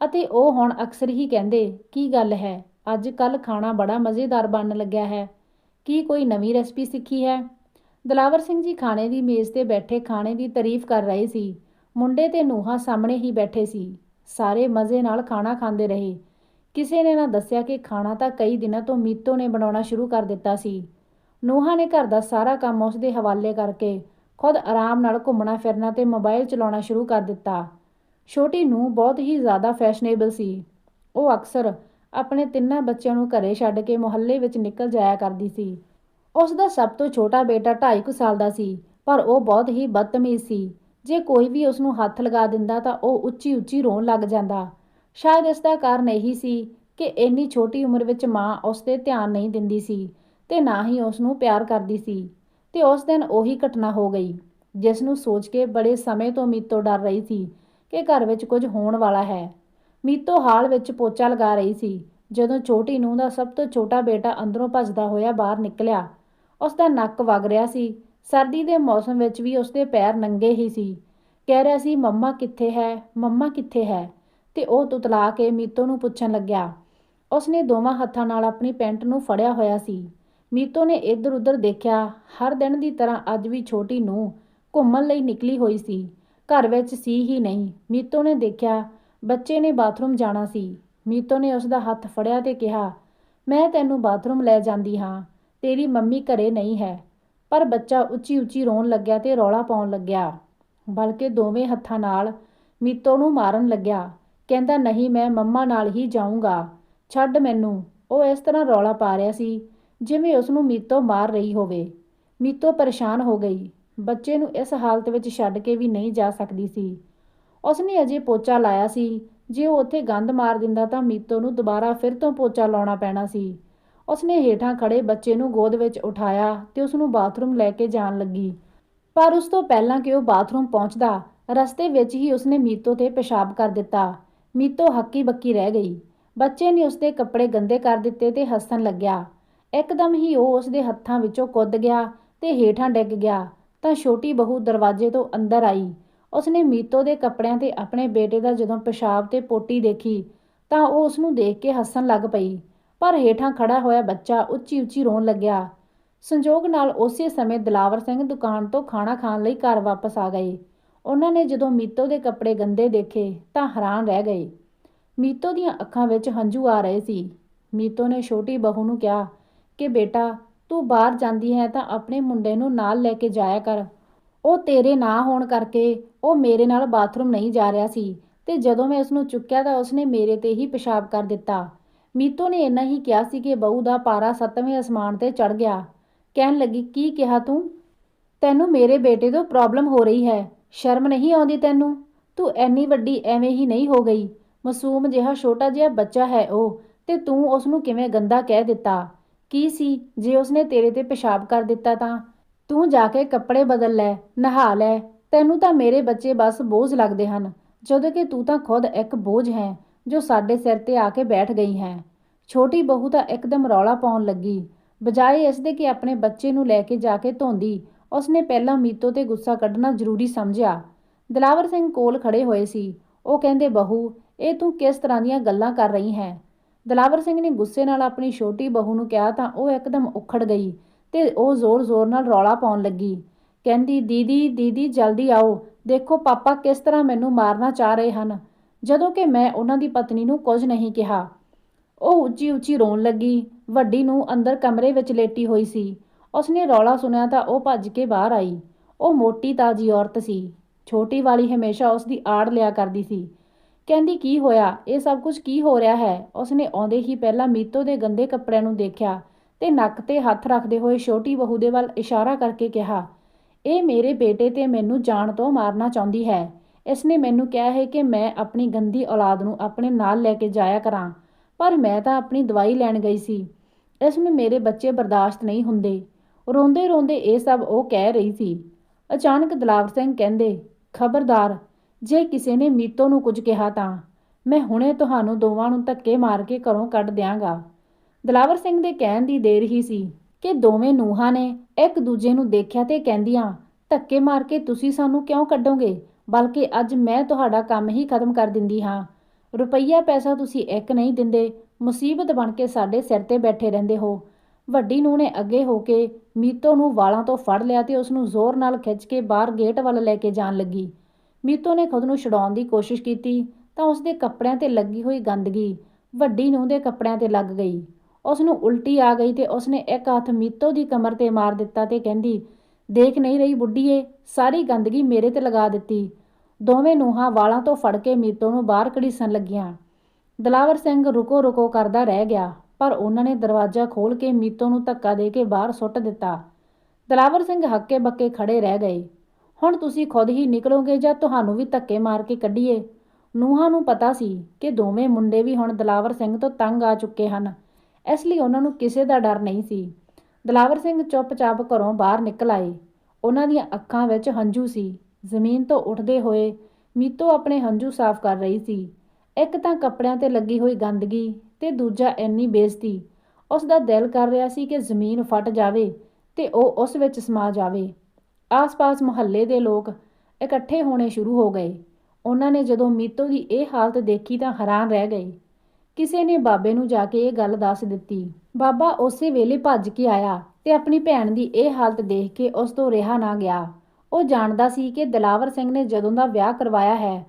ਅਤੇ ਉਹ ਹੁਣ ਅਕਸਰ ਹੀ ਕਹਿੰਦੇ, ਕੀ ਗੱਲ ਹੈ? ਅੱਜ ਕੱਲ ਖਾਣਾ ਬੜਾ ਮਜ਼ੇਦਾਰ ਬਣਨ ਲੱਗਿਆ ਹੈ। ਕੀ ਕੋਈ ਨਵੀਂ ਰੈਸਪੀ ਸਿੱਖੀ ਹੈ? ਦਲਾਵਰ ਸਿੰਘ ਜੀ ਖਾਣੇ ਦੀ ਮੇਜ਼ ਤੇ ਬੈਠੇ ਖਾਣੇ ਦੀ ਤਾਰੀਫ ਕਰ ਰਹੇ ਸੀ। ਮੁੰਡੇ ਤੇ ਨੂੰਹਾਂ ਸਾਹਮਣੇ ਹੀ ਬੈਠੇ ਸੀ। ਸਾਰੇ ਮਜ਼ੇ ਨਾਲ ਖਾਣਾ ਖਾਂਦੇ ਰਹੇ। ਕਿਸੇ ਨੇ ਨਾ ਦੱਸਿਆ ਕਿ ਖਾਣਾ ਤਾਂ ਕਈ ਦਿਨਾਂ ਤੋਂ ਮੀਤੋ ਨੇ ਬਣਾਉਣਾ ਸ਼ੁਰੂ ਕਰ ਦਿੱਤਾ ਸੀ। ਨੂੰਹਾਂ ਨੇ ਘਰ ਦਾ ਸਾਰਾ ਕੰਮ ਉਸ ਦੇ ਹਵਾਲੇ ਕਰਕੇ ਖੁਦ ਆਰਾਮ ਨਾਲ ਘੁੰਮਣਾ ਫਿਰਨਾ ਤੇ ਮੋਬਾਈਲ ਚਲਾਉਣਾ ਸ਼ੁਰੂ ਕਰ ਦਿੱਤਾ। ਛੋਟੀ ਨੂੰ ਬਹੁਤ ਹੀ ਜ਼ਿਆਦਾ ਫੈਸ਼ਨੇਬਲ ਸੀ। ਉਹ ਅਕਸਰ ਆਪਣੇ ਤਿੰਨਾਂ ਬੱਚਿਆਂ ਨੂੰ ਘਰੇ ਛੱਡ ਕੇ ਮੁਹੱਲੇ ਵਿੱਚ ਨਿਕਲ ਜਾਇਆ ਕਰਦੀ ਸੀ। ਉਸ ਦਾ ਸਭ ਤੋਂ ਛੋਟਾ ਬੇਟਾ 2.5 ਸਾਲ ਦਾ ਸੀ, ਪਰ ਉਹ ਬਹੁਤ ਹੀ ਬਦਤਮੀਜ਼ ਸੀ। ਜੇ ਕੋਈ ਵੀ ਉਸ ਨੂੰ ਹੱਥ ਲਗਾ ਦਿੰਦਾ ਤਾਂ ਉਹ ਉੱਚੀ ਉੱਚੀ ਰੋਣ ਲੱਗ ਜਾਂਦਾ। ਸ਼ਾਇਦ ਇਸ ਦਾ ਕਾਰਨ ਇਹੀ ਸੀ ਕਿ ਇੰਨੀ ਛੋਟੀ ਉਮਰ ਵਿੱਚ ਮਾਂ ਉਸ ਤੇ ਧਿਆਨ ਨਹੀਂ ਦਿੰਦੀ ਸੀ ਤੇ ਨਾ ਹੀ ਉਸ ਨੂੰ ਪਿਆਰ ਕਰਦੀ ਸੀ ਤੇ ਉਸ ਦਿਨ ਉਹੀ ਘਟਨਾ ਹੋ ਗਈ, ਜਿਸ ਨੂੰ ਸੋਚ ਕੇ ਬੜੇ ਸਮੇਂ ਤੋਂ ਮੀਤੋ ਡਰ ਰਹੀ ਸੀ ਕਿ ਘਰ ਵਿੱਚ ਕੁਝ ਹੋਣ ਵਾਲਾ ਹੈ। ਮੀਤੋ ਹਾਲ ਵਿੱਚ ਪੋਚਾ ਲਗਾ ਰਹੀ ਸੀ, ਜਦੋਂ ਛੋਟੀ ਨੂੰ ਦਾ ਸਭ ਤੋਂ ਛੋਟਾ ਬੇਟਾ ਅੰਦਰੋਂ ਭੱਜਦਾ ਹੋਇਆ ਬਾਹਰ ਨਿਕਲਿਆ। ਉਸ ਦਾ ਨੱਕ ਵਗ ਰਿਹਾ ਸੀ, ਸਰਦੀ ਦੇ ਮੌਸਮ ਵਿੱਚ ਵੀ ਉਸ ਦੇ ਪੈਰ ਨੰਗੇ ਹੀ ਸੀ। ਕਹਿ ਰਿਹਾ ਸੀ, ਮੰਮਾ ਕਿੱਥੇ ਹੈ? ਮੰਮਾ ਕਿੱਥੇ ਹੈ? ਤੇ ਉਹ ਤੁਤਲਾ ਕੇ ਮੀਤੋ ਨੂੰ ਪੁੱਛਣ ਲੱਗਿਆ। ਉਸਨੇ ਦੋਵਾਂ ਹੱਥਾਂ ਨਾਲ ਆਪਣੀ ਪੈਂਟ ਨੂੰ ਫੜਿਆ ਹੋਇਆ ਸੀ। ਮੀਤੋ ਨੇ ਇੱਧਰ ਉੱਧਰ ਦੇਖਿਆ, ਹਰ ਦਿਨ ਦੀ ਤਰ੍ਹਾਂ ਅੱਜ ਵੀ ਛੋਟੀ ਨੂੰ ਘੁੰਮਣ ਲਈ ਨਿਕਲੀ ਹੋਈ ਸੀ। ਘਰ ਵਿੱਚ ਸੀ ਹੀ ਨਹੀਂ। ਮੀਤੋ ਨੇ ਦੇਖਿਆ, ਬੱਚੇ ਨੇ ਬਾਥਰੂਮ ਜਾਣਾ ਸੀ। ਮੀਤੋ ਨੇ ਉਸ ਦਾ ਹੱਥ ਫੜਿਆ ਤੇ ਕਿਹਾ, ਮੈਂ ਤੈਨੂੰ ਬਾਥਰੂਮ ਲੈ ਜਾਂਦੀ ਹਾਂ। ਤੇਰੀ ਮੰਮੀ ਘਰੇ ਨਹੀਂ ਹੈ। ਪਰ ਬੱਚਾ ਉੱਚੀ ਉੱਚੀ ਰੋਣ ਲੱਗਿਆ ਤੇ ਰੌਲਾ ਪਾਉਣ ਲੱਗਿਆ। ਬਲਕਿ ਦੋਵੇਂ ਹੱਥਾਂ ਨਾਲ ਮੀਤੋ ਨੂੰ ਮਾਰਨ ਲੱਗਿਆ। ਕਹਿੰਦਾ, ਨਹੀਂ, ਮੈਂ ਮੰਮਾ ਨਾਲ ਹੀ ਜਾਊਂਗਾ। ਛੱਡ ਮੈਨੂੰ। ਉਹ ਇਸ ਤਰ੍ਹਾਂ ਰੌਲਾ ਪਾ ਰਿਹਾ ਸੀ, ਜਿਵੇਂ ਉਸ ਨੂੰ ਮੀਤੋ ਮਾਰ ਰਹੀ ਹੋਵੇ। ਮੀਤੋ ਪਰੇਸ਼ਾਨ ਹੋ ਗਈ। ਬੱਚੇ ਨੂੰ ਇਸ ਹਾਲਤ ਵਿੱਚ ਛੱਡ ਕੇ ਵੀ ਨਹੀਂ ਜਾ ਸਕਦੀ ਸੀ। ਉਸਨੇ ਅਜੇ ਪੋਚਾ ਲਾਇਆ ਸੀ। ਜੇ ਉਹ ਉੱਥੇ ਗੰਦ ਮਾਰ ਦਿੰਦਾ ਤਾਂ ਮੀਤੋ ਨੂੰ ਦੁਬਾਰਾ ਫਿਰ ਤੋਂ ਪੋਚਾ ਲਾਉਣਾ ਪੈਣਾ ਸੀ। ਉਸਨੇ ਹੇਠਾਂ ਖੜੇ ਬੱਚੇ ਨੂੰ ਗੋਦ ਵਿੱਚ ਉਠਾਇਆ ਤੇ ਉਸ ਨੂੰ ਬਾਥਰੂਮ ਲੈ ਕੇ ਜਾਣ ਲੱਗੀ। ਪਰ ਉਸ ਤੋਂ ਪਹਿਲਾਂ ਕਿ ਉਹ ਬਾਥਰੂਮ ਪਹੁੰਚਦਾ, ਰਸਤੇ ਵਿੱਚ ਹੀ ਉਸਨੇ ਮੀਤੋ ਤੇ ਪਿਸ਼ਾਬ ਕਰ ਦਿੱਤਾ। ਮੀਤੋ ਹੱਕੀ ਬੱਕੀ ਰਹਿ ਗਈ। ਬੱਚੇ ਨੇ ਉਸਦੇ ਕੱਪੜੇ ਗੰਦੇ ਕਰ ਦਿੱਤੇ ਤੇ ਹੱਸਣ ਲੱਗਿਆ। ਇੱਕਦਮ ਹੀ ਉਹ ਉਸਦੇ ਹੱਥਾਂ ਵਿੱਚੋਂ ਕੁੱਦ ਗਿਆ ਤੇ ਹੇਠਾਂ ਡਿੱਗ ਗਿਆ। ਤਾਂ ਛੋਟੀ ਬਹੂ ਦਰਵਾਜ਼ੇ ਤੋਂ ਅੰਦਰ ਆਈ। ਉਸਨੇ ਮੀਤੋ ਦੇ ਕੱਪੜਿਆਂ ਤੇ ਆਪਣੇ ਬੇਟੇ ਦਾ ਜਦੋਂ ਪਿਸ਼ਾਬ ਤੇ ਪੋਟੀ ਦੇਖੀ, ਤਾਂ ਉਹ ਉਸ ਨੂੰ ਦੇਖ ਕੇ ਹੱਸਣ ਲੱਗ ਪਈ। ਪਰ ਹੇਠਾਂ ਖੜਾ ਹੋਇਆ ਬੱਚਾ ਉੱਚੀ ਉੱਚੀ ਰੋਣ ਲੱਗਿਆ। ਸੰਜੋਗ ਨਾਲ ਉਸੇ ਸਮੇਂ ਦਲਾਵਰ ਸਿੰਘ ਦੁਕਾਨ ਤੋਂ ਖਾਣਾ ਖਾਣ ਲਈ ਘਰ ਵਾਪਸ ਆ ਗਏ। ਉਹਨਾਂ ਨੇ ਜਦੋਂ ਮੀਤੋ ਦੇ ਕੱਪੜੇ ਗੰਦੇ ਦੇਖੇ ਤਾਂ ਹੈਰਾਨ ਰਹਿ ਗਏ। ਮੀਤੋ ਦੀਆਂ ਅੱਖਾਂ ਵਿੱਚ ਹੰਝੂ ਆ ਰਹੇ ਸੀ। ਮੀਤੋ ਨੇ ਛੋਟੀ ਬਹੂ ਨੂੰ ਕਿਹਾ ਕਿ ਬੇਟਾ, ਤੂੰ ਬਾਹਰ ਜਾਂਦੀ ਹੈ ਤਾਂ ਆਪਣੇ ਮੁੰਡੇ ਨੂੰ ਨਾਲ ਲੈ ਕੇ ਜਾਇਆ ਕਰ। ਉਹ ਤੇਰੇ ਨਾ ਹੋਣ ਕਰਕੇ ਉਹ ਮੇਰੇ ਨਾਲ ਬਾਥਰੂਮ ਨਹੀਂ ਜਾ ਰਿਹਾ ਸੀ ਤੇ ਜਦੋਂ ਮੈਂ ਉਸ ਨੂੰ ਚੁੱਕਿਆ ਤਾਂ ਉਸਨੇ ਮੇਰੇ ਤੇ ਹੀ ਪਿਸ਼ਾਬ ਕਰ ਦਿੱਤਾ। ਮੀਤੋ ਨੇ ਇੰਨਾ ਹੀ ਕਿਹਾ ਸੀ ਕਿ ਬਹੂ ਦਾ ਪਾਰਾ ਸੱਤਵੇਂ ਅਸਮਾਨ ਤੇ ਚੜ ਗਿਆ। ਕਹਿਣ ਲੱਗੀ, ਕੀ ਕਿਹਾ ਤੂੰ? ਤੈਨੂੰ ਮੇਰੇ ਬੇਟੇ ਤੋਂ ਪ੍ਰੋਬਲਮ ਹੋ ਰਹੀ ਹੈ। ਸ਼ਰਮ ਨਹੀਂ ਆਉਂਦੀ ਤੈਨੂੰ? ਤੂੰ ਐਨੀ ਵੱਡੀ ਐਵੇਂ ਹੀ ਨਹੀਂ ਹੋ ਗਈ। ਮਾਸੂਮ ਜਿਹਾ ਛੋਟਾ ਜਿਹਾ ਬੱਚਾ ਹੈ ਉਹ, ਤੇ ਤੂੰ ਉਸ ਨੂੰ ਕਿਵੇਂ ਗੰਦਾ ਕਹਿ ਦਿੱਤਾ? ਕੀ ਸੀ? ਜੇ ਉਸਨੇ ਤੇਰੇ ਤੇ ਪਿਸ਼ਾਬ ਕਰ ਦਿੱਤਾ ਤਾਂ? ਤੂੰ ਜਾ ਕੇ ਕੱਪੜੇ ਬਦਲ ਲੈ, ਨਹਾ ਲੈ। ਤੈਨੂੰ ਤਾਂ ਮੇਰੇ ਬੱਚੇ ਬਸ ਬੋਝ ਲੱਗਦੇ ਹਨ। ਜਦੋਂ ਕਿ ਤੂੰ ਤਾਂ ਖੁਦ ਇੱਕ ਬੋਝ ਹੈ, ਜੋ ਸਾਡੇ ਸਿਰ ਤੇ ਆ ਕੇ ਬੈਠ ਗਈ ਹੈ। ਛੋਟੀ ਬਹੂ ਤਾਂ ਇੱਕਦਮ ਰੌਲਾ ਪਾਉਣ ਲੱਗੀ। ਬਜਾਏ ਇਸ ਦੇ ਕਿ ਆਪਣੇ ਬੱਚੇ ਨੂੰ ਲੈ ਕੇ ਜਾ ਕੇ ਧੋਂਦੀ ਉਸਨੇ ਪਹਿਲਾਂ ਮੀਤੋ ਤੇ ਗੁੱਸਾ ਕੱਢਣਾ ਜ਼ਰੂਰੀ ਸਮਝਿਆ। ਦਿਲਾਵਰ ਸਿੰਘ ਕੋਲ ਖੜੇ ਹੋਏ ਸੀ। ਉਹ ਕਹਿੰਦੇ, ਬਹੂ, ਇਹ ਤੂੰ ਕਿਸ ਤਰ੍ਹਾਂ ਦੀਆਂ ਗੱਲਾਂ ਕਰ ਰਹੀ ਹੈ? ਦਲਾਵਰ ਸਿੰਘ ਨੇ ਗੁੱਸੇ ਨਾਲ ਆਪਣੀ ਛੋਟੀ ਬਹੂ ਨੂੰ ਕਿਹਾ ਤਾਂ ਉਹ ਇੱਕਦਮ ਉਖੜ ਗਈ ਤੇ ਉਹ ਜ਼ੋਰ-ਜ਼ੋਰ ਨਾਲ ਰੌਲਾ ਪਾਉਣ ਲੱਗੀ। ਕਹਿੰਦੀ, ਦੀਦੀ ਦੀਦੀ, ਜਲਦੀ ਆਓ। ਦੇਖੋ ਪਾਪਾ ਕਿਸ ਤਰ੍ਹਾਂ ਮੈਨੂੰ ਮਾਰਨਾ ਚਾਹ ਰਹੇ ਹਨ। ਜਦੋਂ ਕਿ ਮੈਂ ਉਹਨਾਂ ਦੀ ਪਤਨੀ ਨੂੰ ਕੁਝ ਨਹੀਂ ਕਿਹਾ। ਉਹ ਉੱਚੀ-ਉੱਚੀ ਰੋਣ ਲੱਗੀ। ਵੱਡੀ ਨੂੰ ਅੰਦਰ ਕਮਰੇ ਵਿੱਚ ਲੇਟੀ ਹੋਈ ਸੀ। ਉਸਨੇ ਰੌਲਾ ਸੁਣਿਆ ਤਾਂ ਉਹ ਭੱਜ ਕੇ ਬਾਹਰ ਆਈ। ਉਹ ਮੋਟੀ ਤਾਜੀ ਔਰਤ ਸੀ। ਛੋਟੀ ਵਾਲੀ ਹਮੇਸ਼ਾ ਉਸ ਦੀ ਆੜ ਲਿਆ ਕਰਦੀ ਸੀ। ਕਹਿੰਦੀ, ਕੀ ਹੋਇਆ? ਇਹ ਸਭ ਕੁਝ ਕੀ ਹੋ ਰਿਹਾ ਹੈ? ਉਸਨੇ ਆਉਂਦੇ ਹੀ ਪਹਿਲਾਂ ਮੀਤੋ ਦੇ ਗੰਦੇ ਕੱਪੜਿਆਂ ਨੂੰ ਦੇਖਿਆ ਤੇ ਨੱਕ ਤੇ ਹੱਥ ਰੱਖਦੇ ਹੋਏ ਛੋਟੀ ਬਹੂ ਦੇ ਵੱਲ ਇਸ਼ਾਰਾ ਕਰਕੇ ਕਿਹਾ, ਇਹ ਮੇਰੇ ਬੇਟੇ ਤੇ ਮੈਨੂੰ ਜਾਣ ਤੋਂ ਮਾਰਨਾ ਚਾਹੁੰਦੀ ਹੈ। ਇਸਨੇ ਮੈਨੂੰ ਕਿਹਾ ਹੈ ਕਿ ਮੈਂ ਆਪਣੀ ਗੰਦੀ ਔਲਾਦ ਨੂੰ ਆਪਣੇ ਨਾਲ ਲੈ ਕੇ ਜਾਇਆ ਕਰਾਂ, ਪਰ ਮੈਂ ਤਾਂ ਆਪਣੀ ਦਵਾਈ ਲੈਣ ਗਈ ਸੀ। ਇਸ ਨੂੰ ਮੇਰੇ ਬੱਚੇ ਬਰਦਾਸ਼ਤ ਨਹੀਂ ਹੁੰਦੇ। ਰੋਂਦੇ ਰੋਂਦੇ ਇਹ ਸਭ ਉਹ ਕਹਿ ਰਹੀ ਸੀ। ਅਚਾਨਕ ਦਲਾਵਰ ਸਿੰਘ ਕਹਿੰਦੇ, ਖਬਰਦਾਰ, ਜੇ ਕਿਸੇ ਨੇ ਮੀਤੋ ਨੂੰ ਕੁਝ ਕਿਹਾ ਤਾਂ? ਮੈਂ ਹੁਣੇ ਤੁਹਾਨੂੰ ਦੋਵਾਂ ਨੂੰ ਧੱਕੇ ਮਾਰ ਕੇ ਘਰੋਂ ਕੱਢ ਦਿਆਂਗਾ। ਦਲਾਵਰ ਸਿੰਘ ਦੇ ਕਹਿਣ ਦੀ ਦੇਰ ਹੀ ਸੀ ਕਿ ਦੋਵੇਂ ਨੂਹਾਂ ਨੇ ਇੱਕ ਦੂਜੇ ਨੂੰ ਦੇਖਿਆ ਤੇ ਕਹਿੰਦੀਆਂ, ਧੱਕੇ ਮਾਰ ਕੇ ਤੁਸੀਂ ਸਾਨੂੰ ਕਿਉਂ ਕੱਢੋਗੇ? ਬਲਕਿ ਅੱਜ ਮੈਂ ਤੁਹਾਡਾ ਕੰਮ ਹੀ ਖਤਮ ਕਰ ਦਿੰਦੀ ਹਾਂ। ਰੁਪਈਆ ਪੈਸਾ ਤੁਸੀਂ ਇੱਕ ਨਹੀਂ ਦਿੰਦੇ, ਮੁਸੀਬਤ ਬਣ ਕੇ ਸਾਡੇ ਸਿਰ ਤੇ ਬੈਠੇ ਰਹਿੰਦੇ ਹੋ। ਵੱਡੀ ਨੂੰਹ ਨੇ ਅੱਗੇ ਹੋ ਕੇ ਮੀਤੋ ਨੂੰ ਵਾਲਾਂ ਤੋਂ ਫੜ ਲਿਆ ਤੇ ਉਸ ਨੂੰ ਜ਼ੋਰ ਨਾਲ ਖਿੱਚ ਕੇ ਬਾਹਰ ਗੇਟ ਵੱਲ ਲੈ ਕੇ ਜਾਣ ਲੱਗੀ। ਮੀਤੋ ਨੇ ਖੁਦ ਨੂੰ ਛਡਾਉਣ ਦੀ ਕੋਸ਼ਿਸ਼ ਕੀਤੀ ਤਾਂ ਉਸ ਦੇ ਕੱਪੜਿਆਂ ਤੇ ਲੱਗੀ ਹੋਈ ਗੰਦਗੀ ਵੱਡੀ ਨੂੰਹ ਦੇ ਕੱਪੜਿਆਂ ਤੇ ਲੱਗ ਗਈ। ਉਸ ਨੂੰ ਉਲਟੀ ਆ ਗਈ ਤੇ ਉਸਨੇ ਇੱਕ ਹੱਥ ਮੀਤੋ ਦੀ ਕਮਰ ਤੇ ਮਾਰ ਦਿੱਤਾ ਤੇ ਕਹਿੰਦੀ, ਦੇਖ ਨਹੀਂ ਰਹੀ ਬੁੱਢੀਏ, ਸਾਰੀ ਗੰਦਗੀ ਮੇਰੇ ਤੇ ਲਗਾ ਦਿੱਤੀ। ਦੋਵੇਂ ਨੂੰਹਾਂ ਵਾਲਾਂ ਤੋਂ ਫੜ ਕੇ ਮੀਤੋ ਨੂੰ ਬਾਹਰ ਘੜੀਸਣ ਲੱਗੀਆਂ। ਦਲਾਵਰ ਸਿੰਘ ਰੁਕੋ ਰੁਕੋ ਕਰਦਾ ਰਹਿ ਗਿਆ। ਪਰ ਉਹਨਾਂ ਨੇ ਦਰਵਾਜ਼ਾ ਖੋਲ ਕੇ ਮੀਤੋ ਨੂੰ ਧੱਕਾ ਦੇ ਕੇ ਬਾਹਰ ਸੁੱਟ ਦਿੱਤਾ। ਦਲਾਵਰ ਸਿੰਘ ਹੱਕੇ ਬੱਕੇ ਖੜੇ ਰਹਿ ਗਏ। ਹੁਣ ਤੁਸੀਂ ਖੁਦ ਹੀ ਨਿਕਲੋਗੇ ਜਾਂ ਤੁਹਾਨੂੰ ਵੀ ਧੱਕੇ ਮਾਰ ਕੇ ਕੱਢੀਏ? ਨੂਹਾਂ ਨੂੰ ਪਤਾ ਸੀ ਕਿ ਦੋਵੇਂ ਮੁੰਡੇ ਵੀ ਹੁਣ ਦਲਾਵਰ ਸਿੰਘ ਤੋਂ ਤੰਗ ਆ ਚੁੱਕੇ ਹਨ। ਇਸ ਲਈ ਉਹਨਾਂ ਨੂੰ ਕਿਸੇ ਦਾ ਡਰ ਨਹੀਂ ਸੀ। ਦਲਾਵਰ ਸਿੰਘ ਚੁੱਪਚਾਪ ਘਰੋਂ ਬਾਹਰ ਨਿਕਲ ਆਏ। ਉਹਨਾਂ ਦੀਆਂ ਅੱਖਾਂ ਵਿੱਚ ਹੰਝੂ ਸੀ। ਜ਼ਮੀਨ ਤੋਂ ਉੱਠਦੇ ਹੋਏ ਮੀਤੋ ਆਪਣੇ ਹੰਝੂ ਸਾਫ਼ ਕਰ ਰਹੀ ਸੀ। ਇੱਕ ਤਾਂ ਕੱਪੜਿਆਂ ਤੇ ਲੱਗੀ ਹੋਈ ਗੰਦਗੀ ਤੇ ਦੂਜਾ ਇੰਨੀ ਬੇਇੱਜ਼ਤੀ। ਉਸ ਦਾ ਦਿਲ ਕਰ ਰਿਹਾ ਸੀ ਕਿ ਜ਼ਮੀਨ ਫਟ ਜਾਵੇ ਤੇ ਉਹ ਉਸ ਵਿੱਚ ਸਮਾ ਜਾਵੇ। ਆਸ-ਪਾਸ ਮੁਹੱਲੇ ਦੇ ਲੋਕ ਇਕੱਠੇ ਹੋਣੇ ਸ਼ੁਰੂ ਹੋ ਗਏ। ਉਹਨਾਂ ਨੇ ਜਦੋਂ ਮੀਤੋ ਦੀ ਇਹ ਹਾਲਤ ਦੇਖੀ ਤਾਂ ਹੈਰਾਨ ਰਹਿ ਗਏ। ਕਿਸੇ ਨੇ ਬਾਬੇ ਨੂੰ ਜਾ ਕੇ ਇਹ ਗੱਲ ਦੱਸ ਦਿੱਤੀ। ਬਾਬਾ ਉਸੇ ਵੇਲੇ ਭੱਜ ਕੇ ਆਇਆ ਤੇ ਆਪਣੀ ਭੈਣ ਦੀ ਇਹ ਹਾਲਤ ਦੇਖ ਕੇ ਉਸ ਤੋਂ ਰਿਹਾ ਨਾ ਗਿਆ। ਉਹ ਜਾਣਦਾ ਸੀ ਕਿ ਦਲਾਵਰ ਸਿੰਘ ਨੇ ਜਦੋਂ ਦਾ ਵਿਆਹ ਕਰਵਾਇਆ ਹੈ,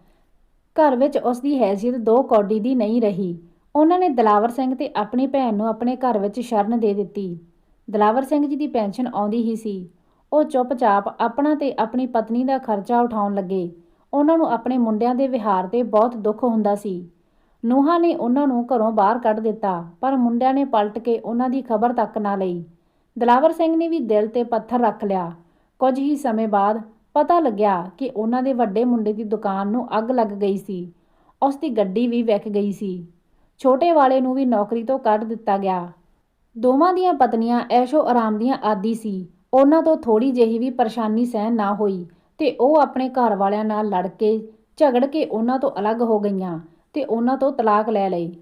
ਘਰ ਵਿੱਚ ਉਸ ਦੀ ਹੈਸੀਅਤ ਦੋ ਕੌਡੀ ਦੀ ਨਹੀਂ ਰਹੀ। ਉਹਨਾਂ ਨੇ ਦਲਾਵਰ ਸਿੰਘ ਤੇ ਆਪਣੀ ਭੈਣ ਨੂੰ ਆਪਣੇ ਘਰ ਵਿੱਚ ਸ਼ਰਨ ਦੇ ਦਿੱਤੀ। ਦਲਾਵਰ ਸਿੰਘ ਜੀ ਦੀ ਪੈਨਸ਼ਨ ਆਉਂਦੀ ਹੀ ਸੀ। ਉਹ ਚੁੱਪਚਾਪ ਆਪਣਾ ਤੇ ਆਪਣੀ ਪਤਨੀ ਦਾ ਖਰਚਾ ਉਠਾਉਣ ਲੱਗੇ। ਉਹਨਾਂ ਨੂੰ ਆਪਣੇ ਮੁੰਡਿਆਂ ਦੇ ਵਿਹਾਰ ਤੇ ਬਹੁਤ ਦੁੱਖ ਹੁੰਦਾ ਸੀ। ਨੂਹਾਂ ਨੇ ਉਹਨਾਂ ਨੂੰ ਘਰੋਂ ਬਾਹਰ ਕੱਢ ਦਿੱਤਾ, ਪਰ ਮੁੰਡਿਆਂ ਨੇ ਪਲਟ ਕੇ ਉਹਨਾਂ ਦੀ ਖਬਰ ਤੱਕ ਨਾ ਲਈ। ਦਲਾਵਰ ਸਿੰਘ ਨੇ ਵੀ ਦਿਲ ਤੇ ਪੱਥਰ ਰੱਖ ਲਿਆ। ਕੁਝ ਹੀ ਸਮੇਂ ਬਾਅਦ ਪਤਾ ਲੱਗਿਆ ਕਿ ਉਹਨਾਂ ਦੇ ਵੱਡੇ ਮੁੰਡੇ ਦੀ ਦੁਕਾਨ ਨੂੰ ਅੱਗ ਲੱਗ ਗਈ ਸੀ। ਉਸ ਦੀ ਗੱਡੀ ਵੀ ਵਿਕ ਗਈ ਸੀ। ਛੋਟੇ ਵਾਲੇ ਨੂੰ ਵੀ ਨੌਕਰੀ ਤੋਂ ਕੱਢ ਦਿੱਤਾ ਗਿਆ। ਦੋਵਾਂ ਦੀਆਂ ਪਤਨੀਆਂ ਐਸ਼ੋ ਆਰਾਮ ਦੀਆਂ ਆਦੀ ਸੀ। ਉਹਨਾਂ ਤੋਂ ਥੋੜੀ ਜਿਹੀ ਵੀ ਪਰੇਸ਼ਾਨੀ ਸਹਿਣ ਨਾ ਹੋਈ ਤੇ ਉਹ ਆਪਣੇ ਘਰ ਵਾਲਿਆਂ ਨਾਲ ਲੜ ਕੇ ਝਗੜ ਕੇ ਉਹਨਾਂ ਤੋਂ ਅਲੱਗ ਹੋ ਗਈਆਂ ਤੇ ਉਹਨਾਂ ਤੋਂ ਤਲਾਕ ਲੈ ਲਈ।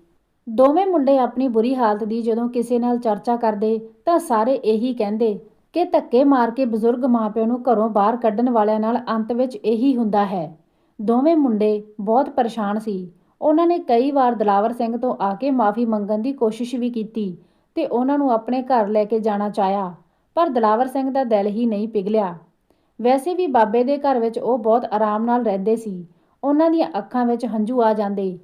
ਦੋਵੇਂ ਮੁੰਡੇ ਆਪਣੀ ਬੁਰੀ ਹਾਲਤ ਦੀ ਜਦੋਂ ਕਿਸੇ ਨਾਲ ਚਰਚਾ ਕਰਦੇ ਤਾਂ ਸਾਰੇ ਇਹੀ ਕਹਿੰਦੇ ਕਿ ਧੱਕੇ ਮਾਰ ਕੇ ਬਜ਼ੁਰਗ ਮਾਪਿਆਂ ਨੂੰ ਘਰੋਂ ਬਾਹਰ ਕੱਢਣ ਵਾਲਿਆਂ ਨਾਲ ਅੰਤ ਵਿੱਚ ਇਹੀ ਹੁੰਦਾ ਹੈ। ਦੋਵੇਂ ਮੁੰਡੇ ਬਹੁਤ ਪਰੇਸ਼ਾਨ ਸੀ। ਉਹਨਾਂ ਨੇ ਕਈ ਵਾਰ ਦਲਾਵਰ ਸਿੰਘ ਤੋਂ ਆ ਕੇ ਮਾਫੀ ਮੰਗਣ ਦੀ ਕੋਸ਼ਿਸ਼ ਵੀ ਕੀਤੀ ਤੇ ਉਹਨਾਂ ਨੂੰ ਆਪਣੇ ਘਰ ਲੈ ਕੇ ਜਾਣਾ ਚਾਹਿਆ, ਪਰ ਦਲਾਵਰ ਸਿੰਘ ਦਾ ਦਿਲ ਹੀ ਨਹੀਂ ਪਿਘਲਿਆ। ਵੈਸੇ ਵੀ ਬਾਬੇ ਦੇ ਘਰ ਵਿੱਚ ਉਹ ਬਹੁਤ ਆਰਾਮ ਨਾਲ ਰਹਿੰਦੇ ਸੀ। ਉਹਨਾਂ ਦੀਆਂ ਅੱਖਾਂ ਵਿੱਚ ਹੰਝੂ ਆ ਜਾਂਦੇ।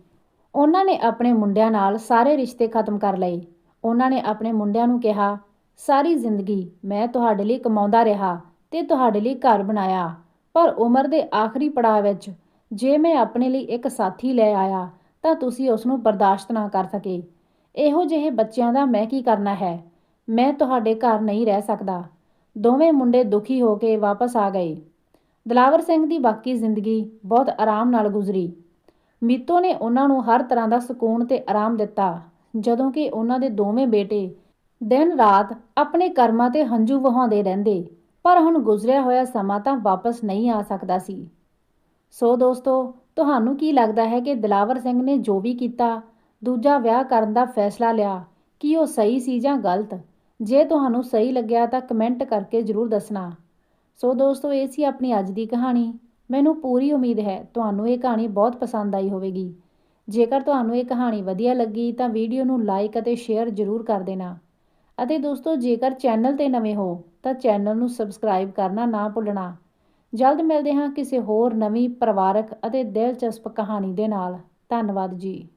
ਉਹਨਾਂ ਨੇ ਆਪਣੇ ਮੁੰਡਿਆਂ ਨਾਲ ਸਾਰੇ ਰਿਸ਼ਤੇ ਖਤਮ ਕਰ ਲਏ। ਉਹਨਾਂ ਨੇ ਆਪਣੇ ਮੁੰਡਿਆਂ ਨੂੰ ਕਿਹਾ, ਸਾਰੀ ਜ਼ਿੰਦਗੀ ਮੈਂ ਤੁਹਾਡੇ ਲਈ ਕਮਾਉਂਦਾ ਰਿਹਾ ਤੇ ਤੁਹਾਡੇ ਲਈ ਘਰ ਬਣਾਇਆ, ਪਰ ਉਮਰ ਦੇ ਆਖਰੀ ਪੜਾਅ ਵਿੱਚ ਜੇ ਮੈਂ ਆਪਣੇ ਲਈ ਇੱਕ ਸਾਥੀ ਲੈ ਆਇਆ, ਤਾਂ ਤੁਸੀਂ ਉਸ ਨੂੰ ਬਰਦਾਸ਼ਤ ਨਾ ਕਰ ਸਕੇ। ਇਹੋ ਜਿਹੇ ਬੱਚਿਆਂ ਦਾ ਮੈਂ ਕੀ ਕਰਨਾ ਹੈ? ਮੈਂ ਤੁਹਾਡੇ ਘਰ ਨਹੀਂ ਰਹਿ ਸਕਦਾ। ਦੋਵੇਂ ਮੁੰਡੇ ਦੁਖੀ ਹੋ ਕੇ ਵਾਪਸ ਆ ਗਏ। ਦਲਾਵਰ ਸਿੰਘ ਦੀ ਬਾਕੀ ਜ਼ਿੰਦਗੀ ਬਹੁਤ ਆਰਾਮ ਨਾਲ ਗੁਜ਼ਰੀ। ਮੀਤੋ ਨੇ ਉਹਨਾਂ ਨੂੰ ਹਰ ਤਰ੍ਹਾਂ ਦਾ ਸਕੂਨ ਤੇ ਆਰਾਮ ਦਿੱਤਾ, ਜਦੋਂ ਕਿ ਉਹਨਾਂ ਦੇ ਦੋਵੇਂ ਬੇਟੇ ਦਿਨ ਰਾਤ ਆਪਣੇ ਕਰਮਾਂ ਤੇ ਹੰਝੂ ਵਹਾਉਂਦੇ ਰਹਿੰਦੇ, ਪਰ ਹੁਣ ਗੁਜ਼ਰਿਆ ਹੋਇਆ ਸਮਾਂ ਤਾਂ ਵਾਪਸ ਨਹੀਂ ਆ ਸਕਦਾ ਸੀ। ਸੋ ਦੋਸਤੋ, ਤੁਹਾਨੂੰ ਕੀ ਲੱਗਦਾ ਹੈ ਕਿ ਦਿਲਾਵਰ ਸਿੰਘ ਨੇ ਜੋ ਵੀ ਕੀਤਾ, ਦੂਜਾ ਵਿਆਹ ਕਰਨ ਦਾ ਫੈਸਲਾ ਲਿਆ, ਕੀ ਉਹ ਸਹੀ ਸੀ ਜਾਂ ਗਲਤ? ਜੇ ਤੁਹਾਨੂੰ ਸਹੀ ਲੱਗਿਆ ਤਾਂ ਕਮੈਂਟ ਕਰਕੇ ਜ਼ਰੂਰ ਦੱਸਣਾ। ਸੋ ਦੋਸਤੋ, ਇਹ ਸੀ ਆਪਣੀ ਅੱਜ ਦੀ ਕਹਾਣੀ। ਮੈਨੂੰ ਪੂਰੀ ਉਮੀਦ ਹੈ ਤੁਹਾਨੂੰ ਇਹ ਕਹਾਣੀ ਬਹੁਤ ਪਸੰਦ ਆਈ ਹੋਵੇਗੀ। ਜੇਕਰ ਤੁਹਾਨੂੰ ਇਹ ਕਹਾਣੀ ਵਧੀਆ ਲੱਗੀ ਤਾਂ ਵੀਡੀਓ ਨੂੰ ਲਾਈਕ ਅਤੇ ਸ਼ੇਅਰ ਜ਼ਰੂਰ ਕਰ ਦੇਣਾ। ਅਤੇ ਦੋਸਤੋ, ਜੇਕਰ ਚੈਨਲ ਤੇ ਨਵੇਂ ਹੋ ਤਾਂ ਚੈਨਲ ਨੂੰ ਸਬਸਕ੍ਰਾਈਬ ਕਰਨਾ ਨਾ ਭੁੱਲਣਾ। ਜਲਦ ਮਿਲਦੇ ਹਾਂ ਕਿਸੇ ਹੋਰ ਨਵੀਂ ਪਰਿਵਾਰਕ ਅਤੇ ਦਿਲਚਸਪ ਕਹਾਣੀ ਦੇ ਨਾਲ। ਧੰਨਵਾਦ ਜੀ।